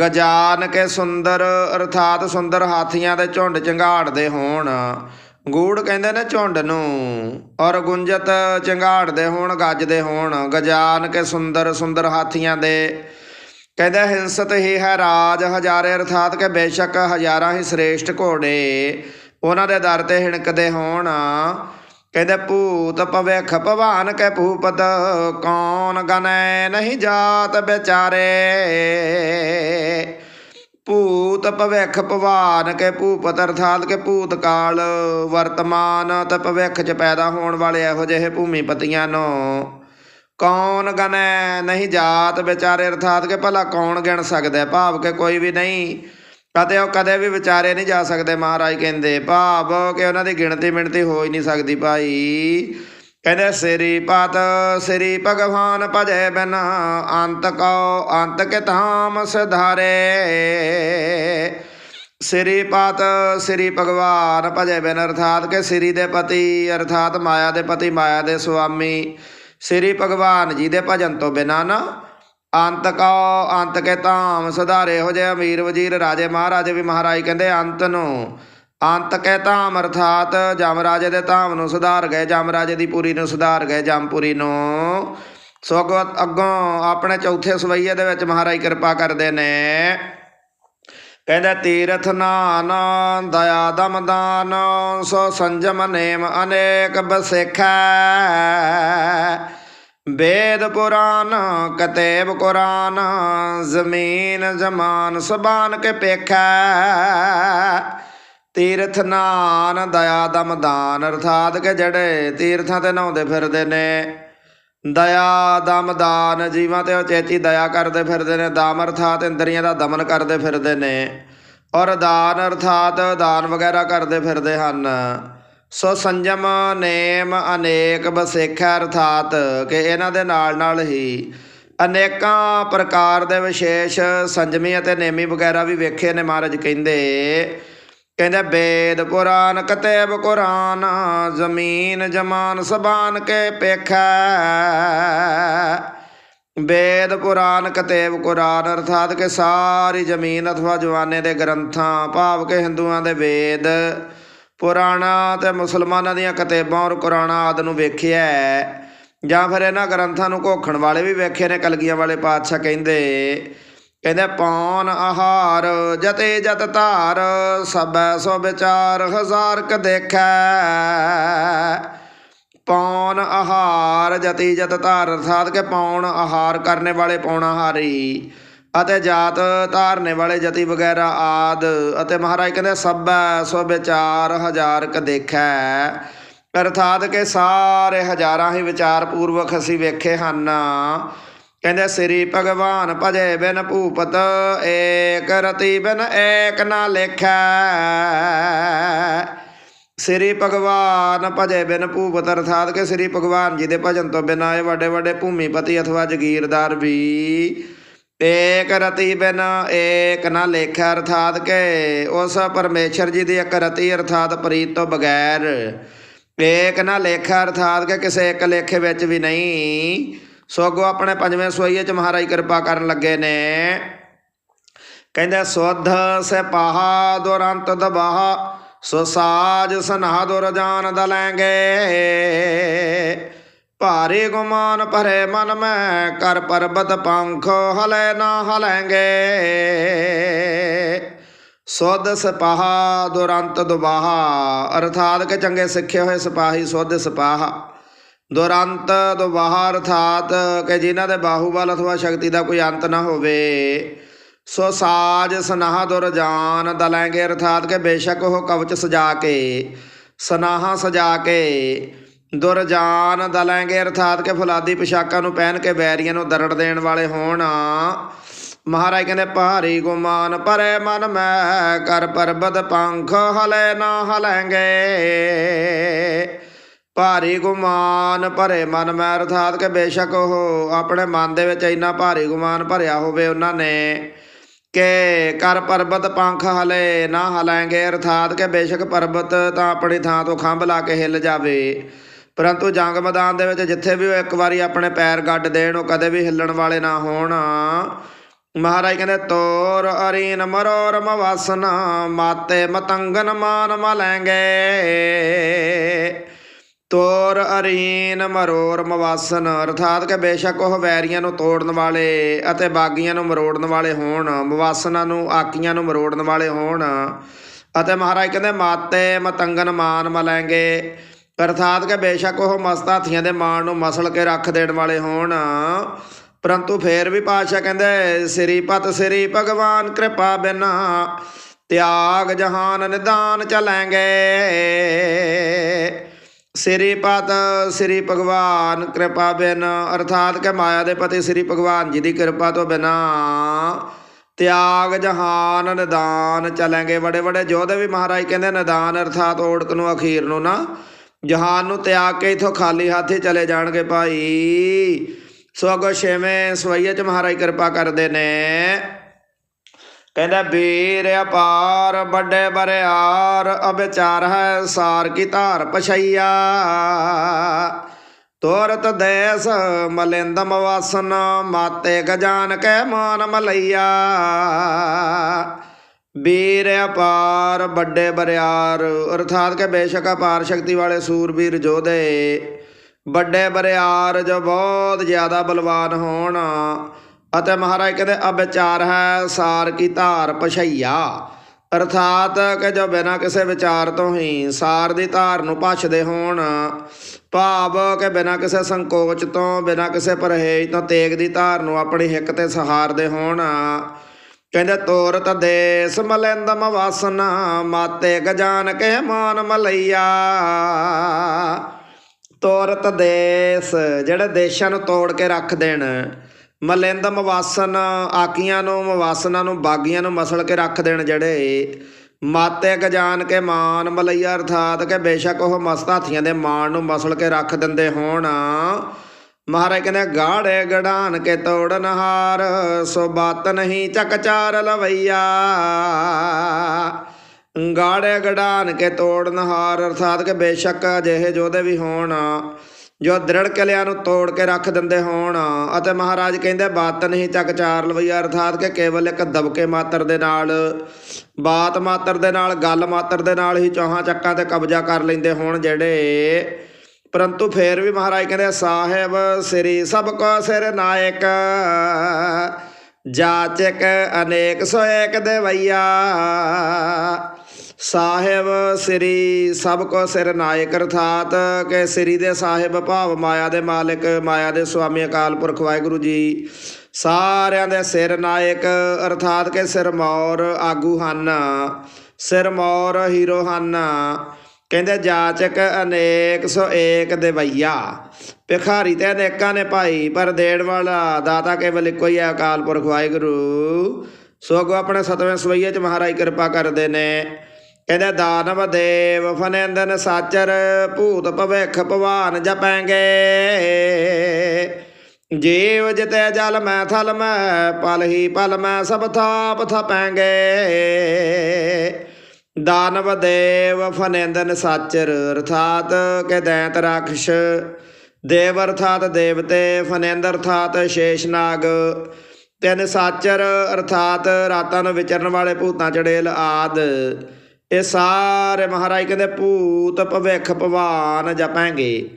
ਗਜਾਨ ਕੇ ਸੁੰਦਰ, ਅਰਥਾਤ ਸੁੰਦਰ ਹਾਥੀਆਂ ਦੇ ਝੁੰਡ ਚੰਗਾੜਦੇ ਹੋਣ। ਗੂੜ ਕਹਿੰਦੇ ਨੇ ਝੁੰਡ ਨੂੰ, ਔਰ ਗੁੰਜਤ ਚੰਗਾੜਦੇ ਹੋਣ ਗੱਜਦੇ ਹੋਣ ਗਜਾਨ ਕੇ ਸੁੰਦਰ ਸੁੰਦਰ ਹਾਥੀਆਂ ਦੇ। ਕਹਿੰਦੇ ਹਿੰਸਤ ਹੀ ਹੈ ਰਾਜ ਹਜ਼ਾਰੇ, ਅਰਥਾਤ ਕਿ ਬੇਸ਼ੱਕ ਹਜ਼ਾਰਾਂ ਹੀ ਸ੍ਰੇਸ਼ਟ ਘੋੜੇ ਉਹਨਾਂ ਦੇ ਦਰ ਤੇ ਹਿਣਕਦੇ ਹੋਣ। ਕਹਿੰਦੇ ਭੂਤ ਭਵਿਖ ਭਵਾਨ ਕੈ ਭੂਪਤ, ਕੌਣ ਗਨੈ ਨਹੀਂ ਜਾਤ ਵਿਚਾਰੇ। ਭੂਤ ਭਵਿੱਖ ਭਵਾਨ ਕੇ ਭੂਪਤ ਅਰਥਾਤ ਕੇ ਭੂਤ ਕਾਲ ਵਰਤਮਾਨ ਤੇ ਭਵਿੱਖ ਚ ਪੈਦਾ ਹੋਣ ਵਾਲੇ ਇਹੋ ਜਿਹੇ ਭੂਮੀ ਪਤੀਆਂ ਨੂੰ ਕੌਣ ਗਨੈ ਨਹੀਂ ਜਾਤ ਵਿਚਾਰੇ ਅਰਥਾਤ ਕੇ ਭਲਾ ਕੌਣ ਗਿਣ ਸਕਦਾ ਭਾਵ ਕੇ ਕੋਈ ਵੀ ਨਹੀਂ ਅਤੇ ਉਹ ਕਦੇ ਵੀ ਵਿਚਾਰੇ ਨਹੀਂ ਜਾ ਸਕਦੇ ਮਹਾਰਾਜ ਕਹਿੰਦੇ, ਭਾਵ ਕਿ ਉਹਨਾਂ ਦੀ ਗਿਣਤੀ ਮਿਣਤੀ ਹੋ ਹੀ ਨਹੀਂ ਸਕਦੀ ਭਾਈ। ਕਹਿੰਦੇ ਸ੍ਰੀ ਪਤ ਸ੍ਰੀ ਭਗਵਾਨ ਭਜੈ ਬਿਨ ਅੰਤ ਕੋ ਅੰਤ ਕੇ ਧਾਮ ਸਿਧਾਰੇ। ਸ੍ਰੀ ਪਤ ਸ੍ਰੀ ਭਗਵਾਨ ਭਜੈ ਬਿਨ, ਅਰਥਾਤ ਕਿ ਸ੍ਰੀ ਦੇ ਪਤੀ, ਅਰਥਾਤ ਮਾਇਆ ਦੇ ਪਤੀ, ਮਾਇਆ ਦੇ ਸੁਆਮੀ। ਸ੍ਰੀ ਭਗਵਾਨ ਜੀ ਦੇ ਭਜਨ ਤੋਂ ਬਿਨਾ ਨਾ ਅੰਤ ਕੋ ਅੰਤ ਕੇ ਧਾਮ ਸੁਧਾਰੇ। ਹੋ ਜੇ ਅਮੀਰ ਵਜ਼ੀਰ ਰਾਜੇ ਮਹਾਰਾਜੇ ਵੀ ਮਹਾਰਾਜ ਕਹਿੰਦੇ ਅੰਤ ਨੂੰ। ਅੰਤ ਕੇ ਧਾਮ ਅਰਥਾਤ, ਜਮ ਰਾਜੇ ਦੇ ਧਾਮ ਨੂੰ ਸੁਧਾਰ ਗਏ, ਜਮ ਰਾਜੇ ਦੀ ਪੂਰੀ ਨੂੰ ਸੁਧਾਰ ਗਏ ਜਮਪੁਰੀ ਨੂੰ। ਸੋ ਅੱਗੋਂ ਅੱਗੋਂ ਆਪਣੇ ਚੌਥੇ ਸਵਈਏ ਦੇ ਵਿੱਚ ਮਹਾਰਾਜ ਕਿਰਪਾ ਕਰਦੇ ਨੇ। ਕਹਿੰਦਾ, ਤੀਰਥ ਨਾਨ, ਦਇਆ ਦਮਦਾਨ ਸੋ ਸੰਜਮ ਨੇਮ ਅਨੇਕ ਬਸਿਖੈ। ਵੇਦ ਪੁਰਾਨ, ਕਤੇਬ ਕੁਰਾਨ, ਜ਼ਮੀਨ ਜ਼ਮਾਨ ਸਬਾਨ ਕੇ ਪੇਖੈ। ਤੀਰਥ ਨਾਨ, ਦਇਆ ਦਮ ਦਾਨ, ਅਰਥਾਤ ਕਿ ਜਿਹੜੇ ਤੀਰਥਾਂ ਤੇ ਨਹਾਉਂਦੇ ਫਿਰਦੇ ਨੇ। ਦਇਆ ਦਮ ਦਾਨ, ਜੀਵਾਂ ਤੇ ਉਚੇਚੀ ਦਇਆ ਕਰਦੇ ਫਿਰਦੇ ਨੇ। ਦਾਮ ਅਰਥਾਤ ਇੰਦਰੀਆਂ ਦਾ ਦਮਨ ਕਰਦੇ ਫਿਰਦੇ ਨੇ। ਔਰ ਦਾਨ ਅਰਥਾਤ ਦਾਨ ਵਗੈਰਾ ਕਰਦੇ ਫਿਰਦੇ ਹਨ। ਸੋ ਸੰਜਮ ਨੇਮ ਅਨੇਕ ਬਸੇਖਾ ਅਰਥਾਤ ਕਿ ਇਹਨਾਂ ਦੇ ਨਾਲ ਨਾਲ ਹੀ ਅਨੇਕਾਂ ਪ੍ਰਕਾਰ ਦੇ ਵਿਸ਼ੇਸ਼ ਸੰਜਮੀ ਅਤੇ ਨੇਮੀ ਵਗੈਰਾ ਵੀ ਵੇਖੇ ਨੇ ਮਹਾਰਾਜ ਕਹਿੰਦੇ। ਕਹਿੰਦੇ ਵੇਦ ਪੁਰਾਨ ਕਤੇਬ ਕੁਰਾਨ, ਜ਼ਮੀਨ ਜਮਾਨ ਸਬਾਨ ਕੇ ਪੇਖੈ। ਵੇਦ ਪੁਰਾਨ ਕਤੇਬ ਕੁਰਾਨ, ਅਰਥਾਤ ਕਿ ਸਾਰੀ ਜ਼ਮੀਨ ਅਥਵਾ ਜਵਾਨੇ ਦੇ ਗ੍ਰੰਥਾਂ, ਭਾਵ ਕਿ ਹਿੰਦੂਆਂ ਦੇ ਵੇਦ, ਪੁਰਾਣਾ ਤੇ ਮੁਸਲਮਾਨਾਂ ਦੀਆਂ ਕਿਤਾਬਾਂ ਔਰ ਕੁਰਾਨਾਂ ਆਦਿ ਨੂੰ ਵੇਖਿਆ ਜਾਂ ਫਿਰ ਇਹਨਾਂ ਗ੍ਰੰਥਾਂ ਨੂੰ ਘੋਖਣ ਵਾਲੇ ਵੀ ਵੇਖੇ ਨੇ, ਕਲਗੀਆਂ ਵਾਲੇ ਪਾਤਸ਼ਾਹ ਕਹਿੰਦੇ ਕਹਿੰਦੇ ਪੌਨ ਆਹਾਰ ਜਤੇ ਜਤ ਧਾਰ, ਸਭੈ ਸੋ ਵਿਚਾਰ ਹਜ਼ਾਰ ਕ ਦੇਖੈ। ਪੌਣ ਆਹਾਰ ਜਤੀ ਜਤ ਧਾਰ ਅਰਥਾਤ ਕਿ ਪੌਣ ਆਹਾਰ, ਕਰਨੇ ਵਾਲੇ ਪੌਣਾਹਾਰੀ ਅਤੇ ਜਾਤ ਧਾਰਨੇ ਵਾਲੇ ਜਤੀ ਵਗੈਰਾ ਆਦ। ਅਤੇ ਮਹਾਰਾਜ ਕਹਿੰਦੇ ਸਭੈ ਸੋ ਵਿਚਾਰ ਹਜ਼ਾਰ ਕ ਦੇਖੈ। ਅਰਥਾਤ ਕਿ ਸਾਰੇ ਹਜ਼ਾਰਾਂ ਹੀ ਵਿਚਾਰ ਪੂਰਵਕ ਅਸੀਂ ਵੇਖੇ ਹਨ। ਕਹਿੰਦੇ ਸ੍ਰੀ ਭਗਵਾਨ ਭਜੇ ਬਿਨ ਭੂਪਤ, ਏਕ ਰਤੀ ਬਿਨ ਏਕ ਨਾ ਲੇਖੈ। ਸ੍ਰੀ ਭਗਵਾਨ ਭਜੇ ਬਿਨ ਭੂਪਤ, ਅਰਥਾਤ ਕਿ ਸ੍ਰੀ ਭਗਵਾਨ ਜੀ ਦੇ ਭਜਨ ਤੋਂ ਬਿਨਾਂ ਇਹ ਵੱਡੇ ਵੱਡੇ ਭੂਮੀਪਤੀ ਅਥਵਾ ਜਗੀਰਦਾਰ ਵੀ ਏਕ ਰਤੀ ਬਿਨ ਏਕ ਨਾ ਲੇਖਾ, ਅਰਥਾਤ ਕਿ ਉਸ ਪਰਮੇਸ਼ਰ ਜੀ ਦੀ ਇੱਕ ਰਤੀ, ਅਰਥਾਤ ਪ੍ਰੀਤ ਤੋਂ ਬਗੈਰ ਏਕ ਨਾ ਲੇਖਾ, ਅਰਥਾਤ ਕਿ ਕਿਸੇ ਇੱਕ ਲੇਖੇ ਵਿੱਚ ਵੀ ਨਹੀਂ। ਸੋਗੋ ਆਪਣੇ ਪੰਜਵੇਂ ਸੋਈਏ ਚ ਮਹਾਰਾਜ ਕਿਰਪਾ ਕਰਨ ਲੱਗੇ ਨੇ। ਕਹਿੰਦੇ, ਸੁਧ ਸਿਪਾਹਾ ਦੁਰੰਤ ਦਬਾਹ, ਸੋ ਸਾਜ ਸਨਹਾ ਦੁਰ ਜਾਨ ਦਲੈਂਗੇ। ਭਾਰੇ ਗੁਮਾਨ ਭਰੇ ਮਨ ਮੈਂ, ਕਰ ਪਰਬਤ ਪੰਖ ਹਲੇ ਨਾ ਹਲੈਂਗੇ। ਸੁਧ ਸਿਪਾਹਾ ਦੁਰੰਤ ਦੁਬਾਹਾ, ਅਰਥਾਤ ਕਿ ਚੰਗੇ ਸਿੱਖੇ ਹੋਏ ਸਿਪਾਹੀ ਸੁਧ ਸਿਪਾਹਾ ਦੁਰੰਤ ਦੁਬਾਹਾ ਅਰਥਾਤ ਕਿ ਜਿਨ੍ਹਾਂ ਦੇ ਬਾਹੂਬਲ ਅਥਵਾ ਸ਼ਕਤੀ ਦਾ ਕੋਈ ਅੰਤ ਨਾ ਹੋਵੇ, ਸੋ ਸਾਜ ਸਨਾਹ ਦੁਰ ਜਾਨ ਦਲਾਂਗੇ ਅਰਥਾਤ ਕਿ ਬੇਸ਼ੱਕ ਉਹ ਕਵਚ ਸਜਾ ਕੇ, ਸਨਾਹਾ ਸਜਾ ਕੇ, ਦੁਰ ਜਾਨ ਦਲਾਂਗੇ ਅਰਥਾਤ ਕਿ ਫੁਲਾਦੀ ਪੋਸ਼ਾਕਾਂ ਨੂੰ ਪਹਿਨ ਕੇ ਵੈਰੀਆਂ ਨੂੰ ਦਰੜ ਦੇਣ ਵਾਲੇ ਹੋਣ। ਮਹਾਰਾਜ ਕਹਿੰਦੇ, ਭਾਰੀ ਗੁਮਾਨ ਪਰੇ ਮਨ ਮੈਂ, ਕਰ ਪਰਬਤ ਪੰਖ ਹਲੇ ਨਾ ਹਲੈਂਗੇ। ਭਾਰੀ ਗੁਮਾਨ ਭਰੇ ਮਨ ਮੈਂ ਅਰਥਾਤ ਕਿ ਬੇਸ਼ੱਕ ਉਹ ਆਪਣੇ ਮਨ ਦੇ ਵਿੱਚ ਇੰਨਾ ਭਾਰੀ ਗੁਮਾਨ ਭਰਿਆ ਹੋਵੇ ਉਹਨਾਂ ਨੇ ਕਿ ਕਰ ਪਰਬਤ ਪੰਖ ਹਲੇ ਨਾ ਹਲਾਂਗੇ ਅਰਥਾਤ ਕਿ ਬੇਸ਼ੱਕ ਪਰਬਤ ਤਾਂ ਆਪਣੀ ਥਾਂ ਤੋਂ ਖੰਭ ਲਾ ਕੇ ਹਿੱਲ ਜਾਵੇ। ਪਰੰਤੂ ਜੰਗ ਮੈਦਾਨ ਦੇ ਵਿੱਚ ਜਿੱਥੇ ਵੀ ਉਹ ਇੱਕ ਵਾਰੀ ਆਪਣੇ ਪੈਰ ਗੱਡ ਦੇਣ, ਉਹ ਕਦੇ ਵੀ ਹਿੱਲਣ ਵਾਲੇ ਨਾ ਹੋਣ। ਮਹਾਰਾਜ ਕਹਿੰਦੇ, ਤੋਰ ਅਰੀਨ ਮਰੋਰ ਮਵਾਸਨ, ਮਾਤੇ ਮਤੰਗਨ ਮਾਨ ਮਲੈਂਗੇ ਤੋਰ ਅਰੀਨ ਮਰੋਰ ਮਵਾਸਨ, ਅਰਥਾਤ ਕਿ ਬੇਸ਼ੱਕ ਉਹ ਵੈਰੀਆਂ ਨੂੰ ਤੋੜਨ ਵਾਲੇ ਅਤੇ ਬਾਗੀਆਂ ਨੂੰ ਮਰੋੜਨ ਵਾਲੇ ਹੋਣ, ਮਵਾਸਨਾਂ ਨੂੰ, ਆਕੀਆਂ ਨੂੰ ਮਰੋੜਨ ਵਾਲੇ ਹੋਣ। ਅਤੇ ਮਹਾਰਾਜ ਕਹਿੰਦੇ, ਮਾਤੇ ਮਤੰਗਨ ਮਾਨ ਮਲੈਂਗੇ। ਅਰਥਾਤ ਕਿ ਬੇਸ਼ੱਕ ਉਹ ਮਸਤ ਹਾਥੀਆਂ ਦੇ ਮਾਣ ਨੂੰ ਮਸਲ ਕੇ ਰੱਖ ਦੇਣ ਵਾਲੇ ਹੋਣ। ਪਰੰਤੂ ਫੇਰ ਵੀ ਪਾਤਸ਼ਾਹ ਕਹਿੰਦੇ, ਸ੍ਰੀ ਪਤ ਸ੍ਰੀ ਭਗਵਾਨ ਕਿਰਪਾ ਬਿਨਾ ਤਿਆਗ ਜਹਾਨ ਨਿਦਾਨ ਚਲਾਂਗੇ ਸ੍ਰੀ ਪਤ, ਸ੍ਰੀ ਭਗਵਾਨ, ਕਿਰਪਾ ਬਿਨ, ਅਰਥਾਤ ਕਿ ਮਾਇਆ ਦੇ ਪਤੀ ਸ੍ਰੀ ਭਗਵਾਨ ਜੀ ਦੀ ਕਿਰਪਾ ਤੋਂ ਬਿਨਾ ਤਿਆਗ, ਜਹਾਨ, ਨਿਦਾਨ ਚਲਾਂਗੇ। ਬੜੇ ਬੜੇ ਯੋਧੇ ਵੀ ਮਹਾਰਾਜ ਕਹਿੰਦੇ, ਨਿਦਾਨ ਅਰਥਾਤ ਓੜਕ ਨੂੰ, ਅਖੀਰ ਨੂੰ ਨਾ। ਜਹਾਨ ਨੂੰ ਤਿਆਗ ਕੇ ਇਥੋਂ ਖਾਲੀ ਹੱਥੀ ਚਲੇ ਜਾਣਗੇ ਭਾਈ। ਸੋ ਅਗੋ ਛੇਵੇਂ ਸਵਈਏ ਚ ਮਹਾਰਾਜ ਕਿਰਪਾ ਕਰਦੇ ਨੇ। ਕਹਿੰਦਾ, ਵੀਰ ਅਪਾਰ ਵੱਡੇ ਬਰਿਆਰ ਅਬਿਚਾਰ ਹੈ ਸਾਰ ਕੀ ਧਾਰ ਪਛਈਆ। ਤੋਰਤ ਦੇਸ ਮਲਿੰਦਮ ਵਾਸਨ, ਮਾਤੇ ਗਜਾਨ ਕੈ ਮਾਨ ਮਲਈਆ। ਵੀਰ ਅਪਾਰ ਵੱਡੇ ਬਰਿਆਰ ਅਰਥਾਤ ਕਿ ਬੇਸ਼ੱਕ ਅਪਾਰ ਸ਼ਕਤੀ ਵਾਲੇ ਸੂਰਬੀਰ ਜੋਧੇ ਵੱਡੇ ਬਰਿਆਰ ਜੋ ਬਹੁਤ ਜ਼ਿਆਦਾ ਬਲਵਾਨ ਹੋਣ ਅਤੇ ਮਹਾਰਾਜ ਕਹਿੰਦੇ ਅਵਿਚਾਰ ਹੈ ਸਾਰ ਕੀ ਧਾਰ ਪਛਈਆ। ਅਰਥਾਤ ਕਿ ਜੋ ਬਿਨਾਂ ਕਿਸੇ ਵਿਚਾਰ ਤੋਂ ਹੀ ਸਾਰ ਦੀ ਧਾਰ ਨੂੰ ਭਛਦੇ ਹੋਣ, ਭਾਵ ਕਿ ਬਿਨਾਂ ਕਿਸੇ ਸੰਕੋਚ ਤੋਂ, ਬਿਨਾਂ ਕਿਸੇ ਪਰਹੇਜ ਤੋਂ ਤੇਗ ਦੀ ਧਾਰ ਨੂੰ ਆਪਣੀ ਹਿੱਕ ਤੇ ਸਹਾਰਦੇ ਹੋਣ। ਕਹਿੰਦੇ ਤੋਰਤ ਦੇਸ ਮਲਿੰਦਮ ਵਾਸਨਾ, ਮਾਤੇ ਗਜਾਨ ਕੇ ਮਾਨ ਮਲਈਆ। ਤੋਰਤ ਦੇਸ ਜਿਹੜੇ ਦੇਸ਼ਾਂ ਨੂੰ ਤੋੜ ਕੇ ਰੱਖ ਦੇਣ ਮਲਿੰਦ ਮਵਾਸਨ, ਆਕੀਆਂ ਨੂੰ, ਮਵਾਸਨਾਂ ਨੂੰ, ਬਾਗੀਆਂ ਨੂੰ ਮਸਲ ਕੇ ਰੱਖ ਦੇਣ ਜਿਹੜੇ ਮਾਤੇ ਗਜਾਨ ਕੇ ਮਾਨ ਮਲਈਆ ਅਰਥਾਤ ਕਿ ਬੇਸ਼ੱਕ ਉਹ ਮਸਤ ਹਾਥੀਆਂ ਦੇ ਮਾਨ ਨੂੰ ਮਸਲ ਕੇ ਰੱਖ ਦਿੰਦੇ ਹੋਣ। ਮਹਾਰਾਜ ਕਹਿੰਦੇ ਗਾੜੇ ਗੜਾਨ ਕੇ ਤੋੜਨ ਹਾਰ ਸੋ ਬਾਤ ਨਹੀਂ ਚੱਕਚਾਰ ਲਵਈਆ। ਗਾੜੇ ਗੜਾਨ ਕੇ ਤੋੜਨ ਹਾਰ ਅਰਥਾਤ ਕਿ ਬੇਸ਼ੱਕ ਅਜਿਹੇ ਜੋਦੇ ਵੀ ਹੋਣ। ਜੋ ਦ੍ਰਿੜ ਕਿਲਿਆਂ ਨੂੰ ਤੋੜ ਕੇ ਰੱਖ ਦਿੰਦੇ ਹੋਣ। ਅਤੇ ਮਹਾਰਾਜ ਕਹਿੰਦੇ, ਬਾਤ ਨਹੀਂ ਚੱਕਚਾਰ ਲਵਈਆ ਅਰਥਾਤ ਕਿ ਕੇਵਲ ਇੱਕ ਦਬਕੇ ਮਾਤਰ ਦੇ ਨਾਲ, ਬਾਤ ਮਾਤਰ ਦੇ ਨਾਲ, ਗੱਲ ਮਾਤਰ ਦੇ ਨਾਲ ਹੀ ਚੌਹਾਂ ਚੱਕਾਂ ਤੇ ਕਬਜ਼ਾ ਕਰ ਲੈਂਦੇ ਹੋਣ ਜਿਹੜੇ। ਪਰੰਤੂ ਫੇਰ ਵੀ ਮਹਾਰਾਜ ਕਹਿੰਦੇ, ਸਾਹਿਬ, ਸ੍ਰੀ ਸਭ ਕੋ ਸਿਰ ਨਾਇਕ, ਜਾਚਕ ਅਨੇਕ ਸੋ ਏਕ ਦੇਵਈਆ ਸਾਹਿਬ ਸ੍ਰੀ ਸਭ ਕੋ ਸਿਰ ਨਾਇਕ ਅਰਥਾਤ, ਕਿ ਸ੍ਰੀ ਦੇ ਸਾਹਿਬ ਭਾਵ ਮਾਇਆ ਦੇ ਮਾਲਿਕ, ਮਾਇਆ ਦੇ ਸੁਆਮੀ ਅਕਾਲ ਪੁਰਖ ਵਾਹਿਗੁਰੂ ਜੀ। ਸਾਰਿਆਂ ਦੇ ਸਿਰ ਨਾਇਕ ਅਰਥਾਤ ਕਿ ਸਿਰ ਮੌਰ ਆਗੂ ਹਨ, ਸਿਰ ਮੌਰ ਹੀਰੋ ਹਨ। ਕਹਿੰਦੇ ਜਾਚਕ ਅਨੇਕ ਸੋ ਏਕ ਦੇਵਈਆ, ਭਿਖਾਰੀ ਤੇ ਅਨੇਕਾਂ ਨੇ ਭਾਈ, ਪਰ ਦੇਣ ਵਾਲਾ ਦਾਤਾ ਕੇਵਲ ਇੱਕੋ ਹੀ ਹੈ ਅਕਾਲ ਪੁਰਖ ਵਾਹਿਗੁਰੂ। ਸੋ ਅੱਗੋਂ ਆਪਣੇ ਸਤਵੇਂ ਸਵਈਏ ਚ ਮਹਾਰਾਜ ਕਿਰਪਾ ਕਰਦੇ ਨੇ। ਕਹਿੰਦੇ ਦਾਨਵ ਦੇਵ ਫਨੇਂਦਨ ਸਾਚਰ, ਭੂਤ ਭਵਿਖ ਭਵਾਨ ਜਪੈਂਗੇ। ਜੀਵ ਜਿਤੇ ਜਲ ਮੈਂ ਥਲ ਮੈਂ, ਪਲ ਹੀ ਪਲ ਮੈਂ ਸਭ ਥਾਪ ਥਪੈਂਗੇ। ਦਾਨਵ ਦੇਵ ਫਨੇਂਦਨ ਸਾਚਰ, ਅਰਥਾਤ ਕਿ ਦੈਂਤ ਰਾਖਸ਼? ਦੇਵ ਅਰਥਾਤ ਦੇਵਤੇ ਫਨੇਂਦਰ ਅਰਥਾਤ ਸ਼ੇਸ਼ਨਾਗ ਤਿੰਨ ਸਾਚਰ, ਅਰਥਾਤ ਰਾਤਾਂ ਨੂੰ ਵਿਚਰਨ ਵਾਲੇ ਭੂਤਾਂ ਚੜੇਲ ਆਦ। ਇਹ ਸਾਰੇ ਮਹਾਰਾਜ ਕਹਿੰਦੇ ਭੂਤ ਭਵਿੱਖ ਭਵਾਨ ਜਪਾਂਗੇ।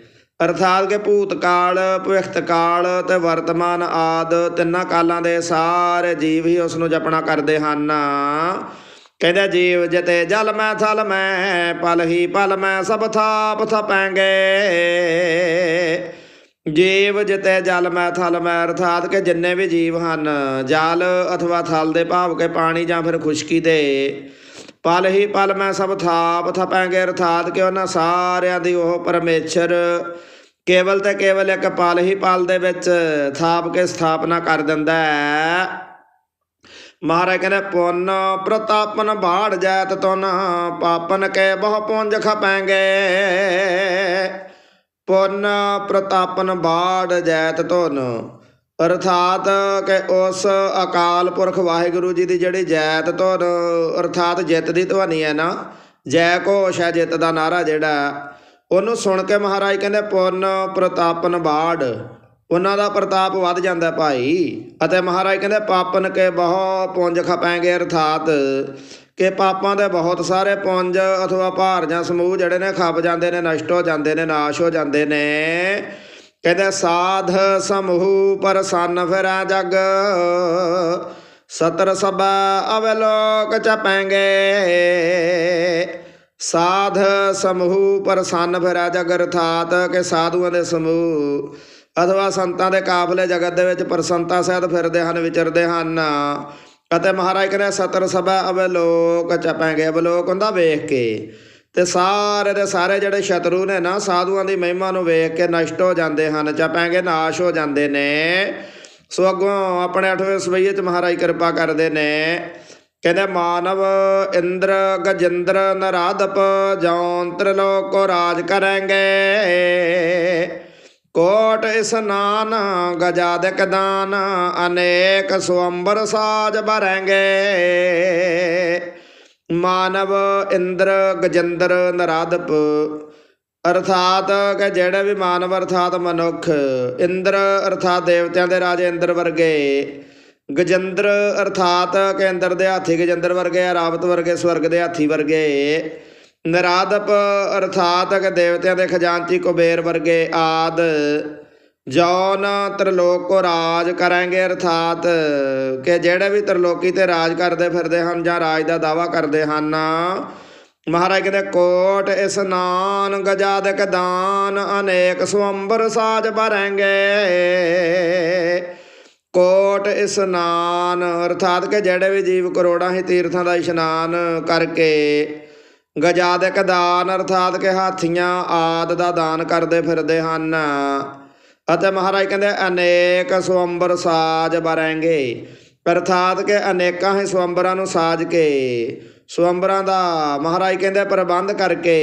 ਅਰਥਾਤ ਕਿ ਭੂਤ ਕਾਲ ਭਵਿੱਖਤ ਕਾਲ ਤੇ ਵਰਤਮਾਨ ਆਦ ਤਿੰਨਾਂ ਕਾਲਾਂ ਦੇ ਸਾਰੇ ਜੀਵ ਹੀ ਉਸ ਨੂੰ ਜਪਣਾ ਕਰਦੇ ਹਨ। ਕਹਿੰਦੇ ਜੀਵ ਜਤੇ ਜਲ ਮੈਂ ਥਲ ਮੈਂ, ਪਲ ਹੀ ਪਲ ਮੈਂ ਸਭ ਥਾਪ ਥਪਾਂਗੇ। ਜੀਵ ਜਿਤੇ ਜਲ ਮੈਂ ਥਲ ਮੈਂ, ਅਰਥਾਤ ਕਿ ਜਿੰਨੇ ਵੀ ਜੀਵ ਹਨ, ਜਲ ਅਥਵਾ ਥਲ ਦੇ ਭਾਵ ਕੇ ਪਾਣੀ ਜਾਂ ਫਿਰ ਖੁਸ਼ਕੀ ਦੇ ਪਲ ਹੀ ਪਲ ਮੈਂ ਸਭ ਥਾਪ ਥਪਾਂਗੇ ਅਰਥਾਤ ਕਿ ਉਹਨਾਂ ਸਾਰਿਆਂ ਦੀ ਉਹ ਪਰਮੇਸ਼ਰ। ਕੇਵਲ ਤੇ ਕੇਵਲ ਇੱਕ ਪਲ ਹੀ ਪਲ ਦੇ ਵਿੱਚ ਥਾਪ ਕੇ ਸਥਾਪਨਾ ਕਰ ਦਿੰਦਾ ਹੈ। ਮਹਾਰਾਜ ਕਹਿੰਦੇ, ਪੁੰਨ ਪ੍ਰਤਾਪਨ ਬਾੜ ਜੈਤ ਤੁਨ ਪਾਪਨ ਕੇ ਬਹੁ ਪੁੰਜ ਖਪਾਂਗੇ। ਪੁੰਨ ਪ੍ਰਤਾਪਨ ਬਾੜ ਜੈਤ ਤੁਨ ਅਰਥਾਤ ਕਿ ਉਸ ਅਕਾਲ ਪੁਰਖ ਵਾਹਿਗੁਰੂ ਜੀ ਦੀ ਜਿਹੜੀ ਜੈਤ ਧੁਨ, ਅਰਥਾਤ ਜਿੱਤ ਦੀ ਧਵਨੀ ਹੈ ਨਾ, ਜੈ ਘੋਸ਼ ਹੈ ਜਿੱਤ ਦਾ ਨਾਰਾ ਜਿਹੜਾ, ਉਹਨੂੰ ਸੁਣ ਕੇ ਮਹਾਰਾਜ ਕਹਿੰਦੇ ਪੁੰਨ ਪ੍ਰਤਾਪਨ ਬਾੜ। ਉਹਨਾਂ ਦਾ ਪ੍ਰਤਾਪ ਵੱਧ ਜਾਂਦਾ ਭਾਈ। ਅਤੇ ਮਹਾਰਾਜ ਕਹਿੰਦੇ ਪਾਪਨ ਕੇ ਬਹੁ ਪੁੰਜ ਖਪਾਂਗੇ ਅਰਥਾਤ। ਕਿ ਪਾਪਾਂ ਦੇ ਬਹੁਤ ਸਾਰੇ ਪੁੰਜ ਅਥਵਾ ਭਾਰ ਜਾਂ ਸਮੂਹ ਜਿਹੜੇ ਨੇ ਖੱਪ ਜਾਂਦੇ ਨੇ, ਨਸ਼ਟ ਹੋ ਜਾਂਦੇ ਨੇ, ਨਾਸ਼ ਹੋ ਜਾਂਦੇ ਨੇ। ਕਹਿੰਦੇ, ਸਾਧ ਸਮੂਹ ਪਰਸੰਨ ਫਿਰੈ ਜਗ, ਸਤਰ ਸਭਾ ਅਵਲੋਕ ਚਪਾਂਗੇ। ਸਾਧ ਸਮੂਹ ਪਰਸੰਨ ਫਿਰੈ ਜਗ, ਅਰਥਾਤ ਕਿ ਸਾਧੂਆਂ ਦੇ ਸਮੂਹ ਅਥਵਾ ਸੰਤਾਂ ਦੇ ਕਾਫ਼ਲੇ ਜਗਤ ਦੇ ਵਿੱਚ ਪ੍ਰਸੰਤਾ ਸਹਿਤ ਫਿਰਦੇ ਹਨ, ਵਿਚਰਦੇ ਹਨ। ਅਤੇ ਮਹਾਰਾਜ ਕਹਿੰਦੇ, ਸਤਰ ਸਭਾ ਅਵਲੋਕ ਚਪਾਂਗੇ। ਅਵਲੋਕ ਹੁੰਦਾ ਵੇਖ ਕੇ। ਤੇ ਸਾਰੇ ਦੇ ਸਾਰੇ ਜਿਹੜੇ ਸ਼ਤਰੂ ਨੇ ਨਾ, ਸਾਧੂਆਂ ਦੀ ਮਹਿਮਾ ਨੂੰ ਵੇਖ ਕੇ ਨਸ਼ਟ ਹੋ ਜਾਂਦੇ ਹਨ ਚਪਾਂਗੇ ਨਾਸ਼ ਹੋ ਜਾਂਦੇ ਨੇ। ਸੋ ਅੱਗੋਂ ਆਪਣੇ ਅਠਵੇਂ ਸਵਈਏ ਚ ਮਹਾਰਾਜ ਕਿਰਪਾ ਕਰਦੇ ਨੇ। ਕਹਿੰਦੇ, ਮਾਨਵ ਇੰਦਰ ਗਜਿੰਦਰ ਨਰਾਦਪ ਜੌਂਤਰ ਲੋਕ ਰਾਜ ਕਰਾਂਗੇ ਕੋਟ ਇਸਨਾਨ ਗਜਾਦਕ ਦਾਨ, ਅਨੇਕ ਸੁਅੰਬਰ ਸਾਜ ਭਰਾਂਗੇ ਮਾਨਵ ਇੰਦਰ ਗਜਿੰਦਰ ਨਰਾਦਪ ਅਰਥਾਤ ਕਿ ਜਿਹੜੇ ਵੀ ਮਾਨਵ ਅਰਥਾਤ ਮਨੁੱਖ, ਇੰਦਰ ਅਰਥਾਤ ਦੇਵਤਿਆਂ ਦੇ ਰਾਜੇ ਇੰਦਰ ਵਰਗੇ, ਗਜਿੰਦਰ ਅਰਥਾਤ ਕਿ ਇੰਦਰ ਦੇ ਹਾਥੀ ਗਜਿੰਦਰ ਵਰਗੇ ਰਾਵਤ ਵਰਗੇ, ਸਵਰਗ ਦੇ ਹਾਥੀ ਵਰਗੇ ਨਰਾਦਪ ਅਰਥਾਤ ਕਿ ਦੇਵਤਿਆਂ ਦੇ ਖਜ਼ਾਨਚੀ ਕੁਬੇਰ ਵਰਗੇ ਆਦ। ਜੌਨ ਤ੍ਰਿਲੋਕ ਕੋ ਰਾਜ ਕਰਾਂਗੇ ਅਰਥਾਤ, ਕਿ ਜਿਹੜੇ ਵੀ ਤਰਲੋਕੀ ਤੇ ਰਾਜ ਕਰਦੇ ਫਿਰਦੇ ਹਨ ਜਾਂ ਰਾਜ ਦਾ ਦਾਵਾ ਕਰਦੇ ਹਨ, ਮਹਾਰਾਜ ਕਹਿੰਦੇ, ਕੋਟ ਇਸਨਾਨ ਗਜਾਦਕ ਦਾਨ, ਅਨੇਕ ਸਵੰਬਰ ਸਾਜ ਭਰਾਂਗੇ। ਕੋਟ ਇਸਨਾਨ ਅਰਥਾਤ ਕਿ ਜਿਹੜੇ ਵੀ ਜੀਵ ਕਰੋੜਾਂ ਹੀ ਤੀਰਥਾਂ ਦਾ ਇਸ਼ਨਾਨ ਕਰਕੇ ਗਜਾਦਕ ਦਾਨ, ਅਰਥਾਤ ਕਿ ਹਾਥੀਆਂ ਆਦ ਦਾ ਦਾਨ ਕਰਦੇ ਫਿਰਦੇ ਹਨ। ਅਤੇ ਮਹਾਰਾਜ ਕਹਿੰਦੇ, ਅਨੇਕ ਸਵੰਬਰ ਸਾਜ ਬਰਾਂਗੇ। ਅਰਥਾਤ ਕਿ ਅਨੇਕਾਂ ਹੀ ਸਵੰਬਰਾਂ ਨੂੰ ਸਾਜ ਕੇ। ਸਵੰਬਰਾਂ ਦਾ ਮਹਾਰਾਜ ਕਹਿੰਦੇ, ਪ੍ਰਬੰਧ ਕਰਕੇ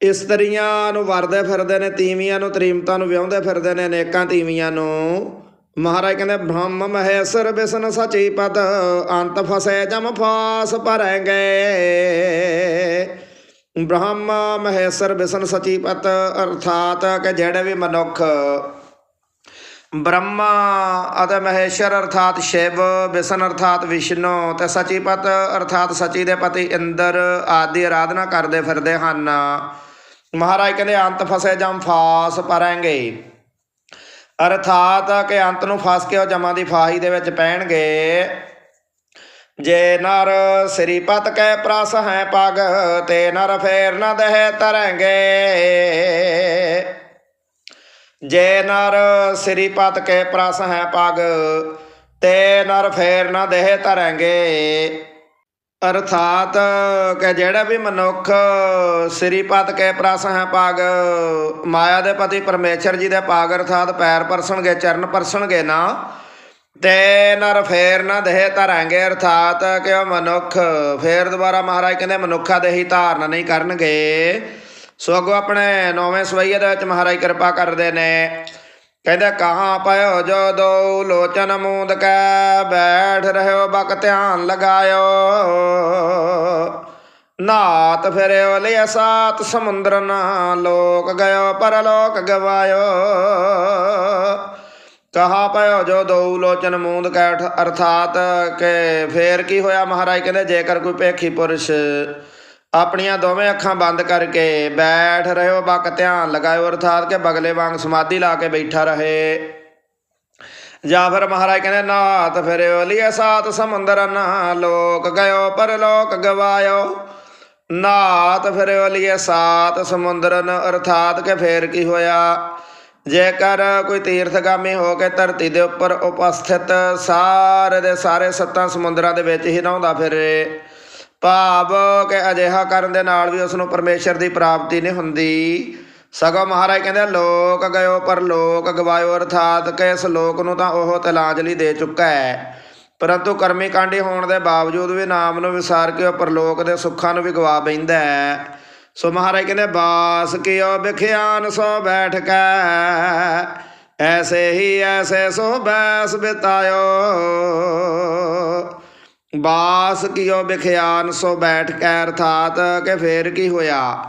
ਇਸਤਰੀਆਂ ਨੂੰ ਵਰਦੇ ਫਿਰਦੇ ਨੇ, ਤੀਵੀਆਂ ਨੂੰ, ਤ੍ਰੀਮਤਾਂ ਨੂੰ ਵਿਆਹੁੰਦੇ ਫਿਰਦੇ ਨੇ, ਅਨੇਕਾਂ ਤੀਵੀਆਂ ਨੂੰ। ਮਹਾਰਾਜ ਕਹਿੰਦੇ, ਬ੍ਰਹਮ ਮਹੇਸ਼ਰ ਬਿਸ਼ਨ ਸਚੀ ਪਤ ਅੰਤ ਫਸੇ ਜਮ ਫਾਸ ਭਰੈਂਗੇ। ਬ੍ਰਹਮ ਮਹੇਸ਼ਰ ਬਿਸ਼ਨ ਸਚੀਪਤ, ਅਰਥਾਤ ਕਿ ਜਿਹੜੇ ਵੀ ਮਨੁੱਖ। ਬ੍ਰਹਮਾ ਅਤੇ ਮਹੇਸ਼ਰ, ਅਰਥਾਤ ਸ਼ਿਵ, ਬਿਸਨ, ਅਰਥਾਤ ਵਿਸ਼ਨੂੰ ਤੇ ਸਚੀਪਤ, ਅਰਥਾਤ ਸਚੀ ਦੇ ਪਤੀ ਇੰਦਰ ਆਦਿ ਆਰਾਧਨਾ ਕਰਦੇ ਫਿਰਦੇ ਹਨ। ਮਹਾਰਾਜ ਕਹਿੰਦੇ, ਅੰਤ ਫਸੇ ਜਮ ਫਾਸ ਪਰਾਂਗੇ। ਅਰਥਾਤ ਕਿ ਅੰਤ ਨੂੰ ਫਸ ਕੇ ਉਹ ਜਮਾਂ ਦੀ ਫਾਹੀ ਦੇ ਵਿੱਚ ਪੈਣਗੇ। ਜੇ ਨਰ ਸ੍ਰੀ ਪਤ ਕੈ ਪ੍ਰਸ ਹੈ ਪਗ, ਤੇ ਨਰ ਫੇਰ ਨ ਦਹਿ ਤਰੰਗੇ। ਜੇ ਨਰ ਸ੍ਰੀਪਤ ਕੇ ਪ੍ਰਸ ਹੈ ਪਗ, ਤੇ ਨਰ ਫੇਰ ਨਾ ਦੇਹ ਧਰਾਂਗੇ ਅਰਥਾਤ ਕਿ ਜਿਹੜਾ ਵੀ ਮਨੁੱਖ ਸ੍ਰੀ ਪਤ ਕੇ ਪ੍ਰਸ ਹੈ ਪਗ, ਮਾਇਆ ਦੇ ਪਤੀ ਪਰਮੇਸ਼ਰ ਜੀ ਦੇ ਪਾਗ, ਅਰਥਾਤ ਪੈਰ ਪਰਸਣਗੇ, ਚਰਨ ਪਰਸਣਗੇ ਨਾ ਤੇ ਨਰ ਫੇਰ ਨਾ ਦੇਹ ਧਰਾਂਗੇ ਅਰਥਾਤ ਕਿ ਉਹ ਮਨੁੱਖ। ਫੇਰ ਦੁਬਾਰਾ ਮਹਾਰਾਜ ਕਹਿੰਦੇ ਮਨੁੱਖਾ ਦੇ ਹੀ ਧਾਰਨ ਨਹੀਂ ਕਰਨਗੇ। ਸੋ ਅੱਗੋਂ ਆਪਣੇ ਨੌਵੇਂ ਸਵਈਏ ਦੇ ਵਿੱਚ ਮਹਾਰਾਜ ਕਿਰਪਾ ਕਰਦੇ ਨੇ। ਕਹਿੰਦੇ ਕਹਾਂ ਪਇਓ ਜੋ ਦੋ ਲੋਚਨ ਮੂੰਦ ਕੈ ਬੈਠ ਰਹਿਓ ਬਕ ਧਿਆਨ ਲਗਾਇਓ। ਨਾਤ ਫਿਰਿਓ ਲਿਆ ਸਾਤ ਸਮੁੰਦਰ ਨਾ ਲੋਕ ਗਇਓ ਪਰਲੋਕ ਗਵਾਇਓ। ਕਹਾ ਪਇਓ ਜੋ ਦੋ ਲੋਚਨ ਮੂੰਦ ਕੈਠ, ਅਰਥਾਤ ਕਿ ਫੇਰ ਕੀ ਹੋਇਆ ਮਹਾਰਾਜ? ਕਹਿੰਦੇ, ਜੇਕਰ ਕੋਈ ਭੇਖੀ ਪੁਰਸ਼ ਆਪਣੀਆਂ ਦੋਵੇਂ ਅੱਖਾਂ ਬੰਦ ਕਰਕੇ ਬੈਠ ਰਹਿਓ ਬਕ ਧਿਆਨ ਲਗਾਇਓ, ਅਰਥਾਤ ਕਿ ਬਗਲੇ ਵਾਂਗ ਸਮਾਧੀ ਲਾ ਕੇ ਬੈਠਾ ਰਹੇ। ਜਾਂ ਫਿਰ ਮਹਾਰਾਜ ਕਹਿੰਦੇ ਨਾਤ ਫਿਰਿਓ ਲਿਆ ਸਾਤ ਸਮੁੰਦਰ ਨਾ ਲੋਕ ਗਇਓ ਪਰ ਲੋਕ ਗਵਾਇਓ। ਨਾਤ ਫਿਰਿਓ ਲਿਆ ਸਾਤ ਸਮੁੰਦਰਨ ਅਰਥਾਤ ਕਿ ਫੇਰ ਕੀ ਹੋਇਆ? ਜੇਕਰ ਕੋਈ ਤੀਰਥਗਾਮੀ ਹੋ ਕੇ ਧਰਤੀ ਦੇ ਉੱਪਰ ਉਪਸਥਿਤ ਸਾਰੇ ਦੇ ਸਾਰੇ ਸੱਤਾਂ ਸਮੁੰਦਰਾਂ ਦੇ ਵਿੱਚ ਹੀ ਨਹਾਉਂਦਾ ਫਿਰੇ, ਭਾਵ ਕਿ ਅਜਿਹਾ ਕਰਨ ਦੇ ਨਾਲ ਵੀ ਉਸ ਨੂੰ ਪਰਮੇਸ਼ਰ ਦੀ ਪ੍ਰਾਪਤੀ ਨਹੀਂ ਹੁੰਦੀ। ਸਗੋਂ ਮਹਾਰਾਜ ਕਹਿੰਦੇ, ਲੋਕ ਗਇਓ ਪਰ ਲੋਕ ਗਵਾਇਓ ਅਰਥਾਤ ਕਿ ਇਸ ਲੋਕ ਨੂੰ ਤਾਂ ਉਹ ਤਲਾਂਜਲੀ ਦੇ ਚੁੱਕਾ ਹੈ। ਪਰੰਤੂ ਕਰਮੀ ਕਾਂਡੀ ਹੋਣ ਦੇ ਬਾਵਜੂਦ ਵੀ ਨਾਮ ਨੂੰ ਵਿਸਾਰ ਕੇ ਉਹ ਪਰਲੋਕ ਦੇ ਸੁੱਖਾਂ ਨੂੰ ਵੀ ਗਵਾ ਬੈਂਦਾ ਹੈ। ਸੋ ਮਹਾਰਾਜ ਕਹਿੰਦੇ, ਬਾਸ ਕੀਓ ਬਿਖਿਆਨ ਸੋ ਬੈਠ ਕੇ ਐਸੇ ਹੀ ਐਸੇ ਸੋ ਬੈਸ ਬਿਤਾਇਓ। ਬਾਸ ਕਿਓ ਬਿਖਿਆਨ ਸੋ ਬੈਠ ਕੇ ਅਰਥਾਤ ਕਿ ਫੇਰ ਕੀ ਹੋਇਆ?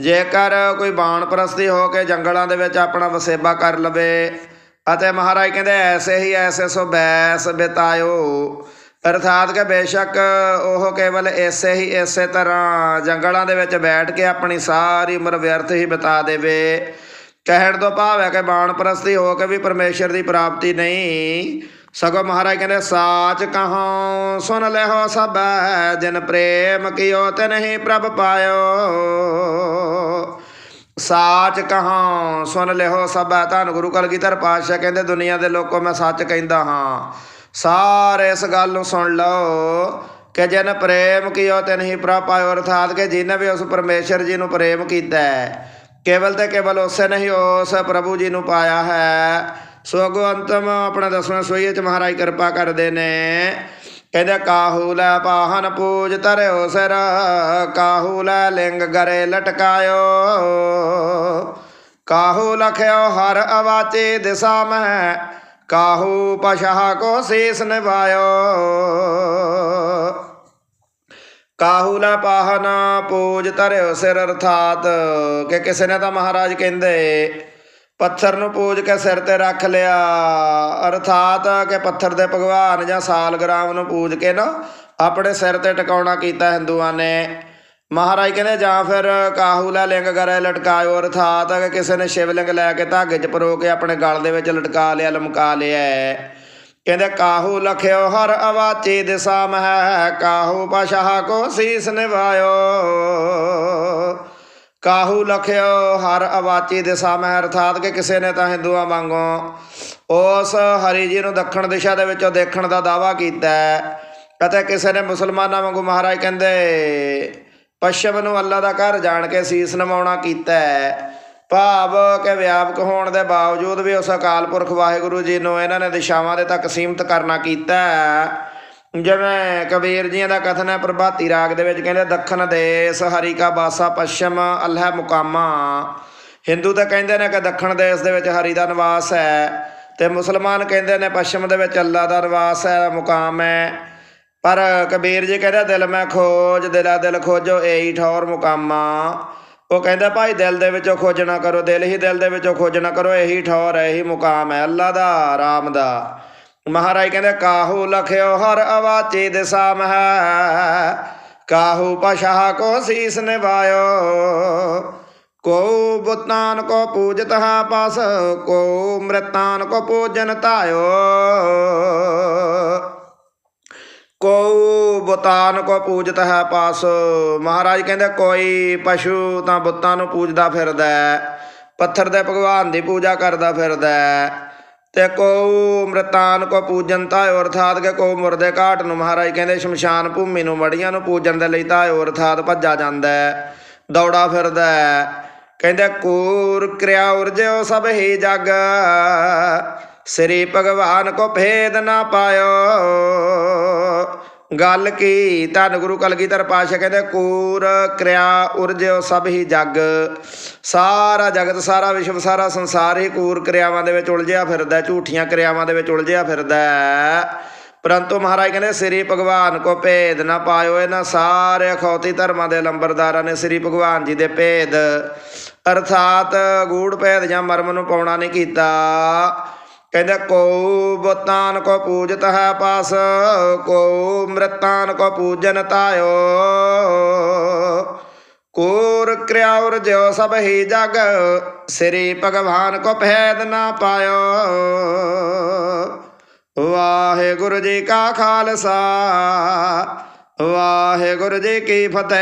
ਜੇਕਰ ਕੋਈ ਬਾਣ ਪ੍ਰਸਤੀ ਹੋ ਕੇ ਜੰਗਲਾਂ ਦੇ ਵਿੱਚ ਆਪਣਾ ਵਸੇਬਾ ਕਰ ਲਵੇ, ਅਤੇ ਮਹਾਰਾਜ ਕਹਿੰਦੇ, ਐਸੇ ਹੀ ਐਸੇ ਸੋ ਬੈਸ ਬਿਤਾਇਓ। ਅਰਥਾਤ ਕਿ ਬੇਸ਼ੱਕ ਉਹ ਕੇਵਲ ਐਸੇ ਹੀ ਐਸੇ ਤਰ੍ਹਾਂ ਜੰਗਲਾਂ ਦੇ ਵਿੱਚ ਬੈਠ ਕੇ ਆਪਣੀ ਸਾਰੀ ਉਮਰ ਵਿਅਰਥ ਹੀ ਬਿਤਾ ਦੇਵੇ। ਕਹਿਣ ਤੋਂ ਭਾਵ ਹੈ ਕਿ ਬਾਣ ਪ੍ਰਸਤੀ ਹੋ ਕੇ ਵੀ ਪਰਮੇਸ਼ਰ ਦੀ ਪ੍ਰਾਪਤੀ ਨਹੀਂ। ਸਗੋਂ ਮਹਾਰਾਜ ਕਹਿੰਦੇ, ਸਾਚ ਕਹਾਂ ਸੁਨ ਲੈਹੋ ਸਭ, ਜਿਨ ਪ੍ਰੇਮ ਕੀਓ ਤੇ ਨਹੀਂ ਪ੍ਰਭ ਪਾਇਓ। ਸਾਚ ਕਹਾਂ ਸੁਨ ਲਿਓ ਸਭ, ਧੰਨ ਗੁਰੂ ਕਲਗੀਧਰ ਪਾਤਸ਼ਾਹ ਕਹਿੰਦੇ, ਦੁਨੀਆ ਦੇ ਲੋਕੋ ਮੈਂ ਸੱਚ ਕਹਿੰਦਾ ਹਾਂ। ਸਾਰੇ ਇਸ ਗੱਲ ਨੂੰ ਸੁਣ ਲਓ ਕਿ ਜਿਨ ਪ੍ਰੇਮ ਕੀਓ ਤੇ ਨਹੀਂ ਪ੍ਰਭ ਪਾਇਓ ਅਰਥਾਤ ਕਿ ਜਿਨੇ ਵੀ ਉਸ ਪਰਮੇਸ਼ਰ ਜੀ ਨੂੰ ਪ੍ਰੇਮ ਕੀਤਾ ਹੈ, ਕੇਵਲ ਤੇ ਕੇਵਲ ਉਸੇ ਨਹੀਂ ਉਸ ਪ੍ਰਭੂ ਜੀ ਨੂੰ ਪਾਇਆ ਹੈ। ਸੋ ਅਗੋ ਅੰਤਮ ਆਪਣਾ ਦਸਵੇਂ ਸੋਈਏ ਚ ਮਹਾਰਾਜ ਕਿਰਪਾ ਕਰਦੇ ਨੇ। ਕਹਿੰਦੇ, ਕਾਹੂ ਲੈ ਪਾਹਨ ਪੂਜ ਧਰਿਓ ਸਿਰ, ਕਾਹੂ ਲੈ ਲਿੰਗ ਗਰੇ ਲਟਕਾਇਓ। ਕਾਹੂ ਲਖਿਓ ਹਰ ਅਵਾਚੇ ਦਿਸ਼ਾ ਮੈਂ ਕਾਹੂ ਪਸ਼ਾ ਕੋ ਸੀਸ ਨਿਭਾਇਓ। ਕਾਹੂਲਾ ਪਾਹਨ ਪੂਜ ਧਰਿਓ ਸਿਰ ਅਰਥਾਤ। ਕਿ ਕਿਸੇ ਨੇ ਤਾਂ ਮਹਾਰਾਜ ਕਹਿੰਦੇ, ਪੱਥਰ ਨੂੰ ਪੂਜ ਕੇ ਸਿਰ ਤੇ ਰੱਖ ਲਿਆ। ਅਰਥਾਤ ਕਿ ਪੱਥਰ ਦੇ ਭਗਵਾਨ ਜਾਂ ਸਾਲਗ੍ਰਾਮ ਨੂੰ ਪੂਜ ਕੇ ਨਾ ਆਪਣੇ ਸਿਰ ਤੇ ਟਿਕਾਉਣਾ ਕੀਤਾ ਹਿੰਦੂਆਂ ਨੇ। ਮਹਾਰਾਜ ਕਹਿੰਦੇ, ਜਾਂ ਫਿਰ ਕਾਹੂ ਲੈ ਲਿੰਗ ਗਰੇ ਲਟਕਾਇਓ ਅਰਥਾਤ ਕਿਸੇ ਨੇ ਸ਼ਿਵਲਿੰਗ ਲੈ ਕੇ ਧਾਗੇ 'ਚ ਪਰੋ ਕੇ ਆਪਣੇ ਗਲ ਦੇ ਵਿੱਚ ਲਟਕਾ ਲਿਆ, ਲਮਕਾ ਲਿਆ ਕਹਿੰਦੇ, ਕਾਹੂ ਲਖਿਓ ਹਰ ਅਵਾਚੀ ਦਿਸਾ ਮਹਿ, ਕਾਹੂ ਪਸ਼ਾ ਕੋ ਸੀਸ ਨਿਵਾਇਓ ਕਾਹੂ ਲਖਿਓ ਹਰ ਅਵਾਚੀ ਦਿਸਾ ਮਹਿ, ਅਰਥਾਤ ਕਿ ਕਿਸੇ ਨੇ ਤਾਂ ਹਿੰਦੂਆਂ ਵਾਂਗੋ ਉਸ ਹਰੀ ਜੀ ਨੂੰ ਦੱਖਣ ਦਿਸ਼ਾ ਦੇ ਵਿੱਚੋਂ ਦੇਖਣ ਦਾ ਦਾਵਾ ਕੀਤਾ ਅਤੇ ਕਿਸੇ ਨੇ ਮੁਸਲਮਾਨਾਂ ਵਾਂਗੂ ਮਹਾਰਾਜ ਕਹਿੰਦੇ ਪਸ਼ਚਮ ਨੂੰ ਅੱਲਾ ਦਾ ਘਰ ਜਾਣ ਕੇ ਸੀਸ ਨਵਾਉਣਾ ਕੀਤਾ ਹੈ। ਭਾਵ ਕਿ ਵਿਆਪਕ ਹੋਣ ਦੇ ਬਾਵਜੂਦ ਵੀ ਉਸ ਅਕਾਲ ਪੁਰਖ ਵਾਹਿਗੁਰੂ ਜੀ ਨੂੰ ਇਹਨਾਂ ਨੇ ਦਿਸ਼ਾਵਾਂ ਦੇ ਤੱਕ ਸੀਮਤ ਕਰਨਾ ਕੀਤਾ ਜਿਵੇਂ ਕਬੀਰ ਜੀਆਂ ਦਾ ਕਥਨ ਹੈ, ਪ੍ਰਭਾਤੀ ਰਾਗ ਦੇ ਵਿੱਚ ਕਹਿੰਦੇ ਦੱਖਣ ਦੇਸ ਹਰੀ ਕਾ ਬਾਸਾ ਪੱਛਮ ਅੱਲ੍ਹਾ ਮੁਕਾਮਾ। ਹਿੰਦੂ ਤਾਂ ਕਹਿੰਦੇ ਨੇ ਕਿ ਦੱਖਣ ਦੇਸ ਦੇ ਵਿੱਚ ਹਰੀ ਦਾ ਨਿਵਾਸ ਹੈ ਤੇ ਮੁਸਲਮਾਨ ਕਹਿੰਦੇ ਨੇ ਪੱਛਮ ਦੇ ਵਿੱਚ ਅੱਲਾ ਦਾ ਨਿਵਾਸ ਹੈ, ਮੁਕਾਮ ਹੈ। ਪਰ ਕਬੀਰ ਜੀ ਕਹਿੰਦਾ, ਦਿਲ ਮੈਂ ਖੋਜ, ਦਿਲਾ ਦਿਲ ਖੋਜੋ ਏਈ ਠੌਰ ਮੁਕਾਮਾ। ਉਹ ਕਹਿੰਦਾ, ਭਾਈ ਦਿਲ ਦੇ ਵਿੱਚੋਂ ਖੋਜਣਾ ਕਰੋ, ਦਿਲ ਹੀ ਦਿਲ ਦੇ ਵਿੱਚੋਂ ਖੋਜਣਾ ਕਰੋ, ਇਹੀ ਠੌਰ ਹੈ, ਇਹੀ ਮੁਕਾਮ ਹੈ, ਅੱਲਾ ਦਾ, ਰਾਮ ਦਾ। ਮਹਾਰਾਜ ਕਹਿੰਦੇ, ਕਾਹੂ ਲਖਿਓ ਹਰ ਅਵਾਚੀ ਦਿਸਾ ਮਹਿ, ਕਾਹੂ ਪਸ਼ਾ ਕੋ ਸੀਸ ਨਿਵਾਇਓ ਕੋ ਬੁਤਾਨ ਕੋ ਪੂਜਤ ਹਾ ਪਾਸ ਕੋ ਮ੍ਰਿਤਾਨ ਕੋ ਪੂਜਨ ਧਾਇਓ। ਕੋ ਬੁਤਾਨ ਕੋ ਪੂਜਤ ਹੈ ਪਾਸ। ਮਹਾਰਾਜ ਕਹਿੰਦੇ, ਕੋਈ ਪਸ਼ੂ ਤਾਂ ਬੁੱਤਾਂ ਨੂੰ ਪੂਜਦਾ ਫਿਰਦਾ ਪੱਥਰ ਦੇ ਭਗਵਾਨ ਦੀ ਪੂਜਾ ਕਰਦਾ ਫਿਰਦਾ ਤੇ ਕੋ ਮ੍ਰਿਤਾਨ ਕੋ ਪੂਜਨ ਤਾਂ ਅਰਥਾਤ ਕਿ ਕੋ ਮੁਰਦੇ ਘਾਟ ਨੂੰ, ਮਹਾਰਾਜ ਕਹਿੰਦੇ, ਸ਼ਮਸ਼ਾਨ ਭੂਮੀ ਨੂੰ ਮੜੀਆਂ ਨੂੰ ਪੂਜਣ ਦੇ ਲਈ ਤਾਂ ਅਰਥਾਤ ਭੱਜਾ ਜਾਂਦਾ ਹੈ, ਦੌੜਾ ਫਿਰਦਾ ਕਹਿੰਦੇ, ਕੂਰ ਕਿਰਿਆ ਉਰਜਿਓ ਸਭ ਹੀ ਜਗ ਸ੍ਰੀ ਭਗਵਾਨ ਕੋ ਭੇਦ ਨਾ ਪਾਇਓ। ਗੱਲ ਕੀ? ਧੰਨ ਗੁਰੂ ਕਲਗੀਧਰ ਪਾਸ਼ਾ ਕਹਿੰਦੇ, ਕੂਰ, ਕਿਰਿਆ, ਉਰਜਿਓ ਸਭ ਹੀ ਜਗ। ਸਾਰਾ ਜਗਤ, ਸਾਰਾ ਵਿਸ਼ਵ, ਸਾਰਾ ਸੰਸਾਰ ਹੀ ਕੂਰ ਕਿਰਿਆਵਾਂ ਦੇ ਵਿੱਚ ਉਲਝਿਆ ਫਿਰਦਾ ਝੂਠੀਆਂ ਕਿਰਿਆਵਾਂ ਦੇ ਵਿੱਚ ਉਲਝਿਆ ਫਿਰਦਾ ਪਰੰਤੂ ਮਹਾਰਾਜ ਕਹਿੰਦੇ, ਸ੍ਰੀ ਭਗਵਾਨ ਕੋ ਭੇਦ ਨਾ ਪਾਇਓ। ਇਹਨਾਂ ਸਾਰੇ ਅਖੌਤੀ ਧਰਮਾਂ ਦੇ ਲੰਬਰਦਾਰਾਂ ਨੇ ਸ੍ਰੀ ਭਗਵਾਨ ਜੀ ਦੇ ਭੇਦ, ਅਰਥਾਤ ਗੂੜ ਭੇਦ ਜਾਂ ਮਰਮ ਨੂੰ ਪਾਉਣਾ ਨਹੀਂ ਕੀਤਾ। ਕਹਿੰਦੇ ਕੋ ਬਤਾਨ ਕੋ ਪੂਜਤ ਹੈ ਪਾਸ ਕੋ ਮ੍ਰਿਤਾਨ ਕੋ ਪੂਜਨ ਤਾਇਓ। ਕੋਰ ਕਿਰਿਆ ਉਰਜਿਓ ਸਭ ਹੀ ਜਗ, ਸ੍ਰੀ ਭਗਵਾਨ ਕੋ ਭੇਦ ਨਾ ਪਾਇਓ। ਵਾਹਿਗੁਰੂ ਜੀ ਕਾ ਖਾਲਸਾ, ਵਾਹਿਗੁਰੂ ਜੀ ਕੀ ਫਤਿਹ।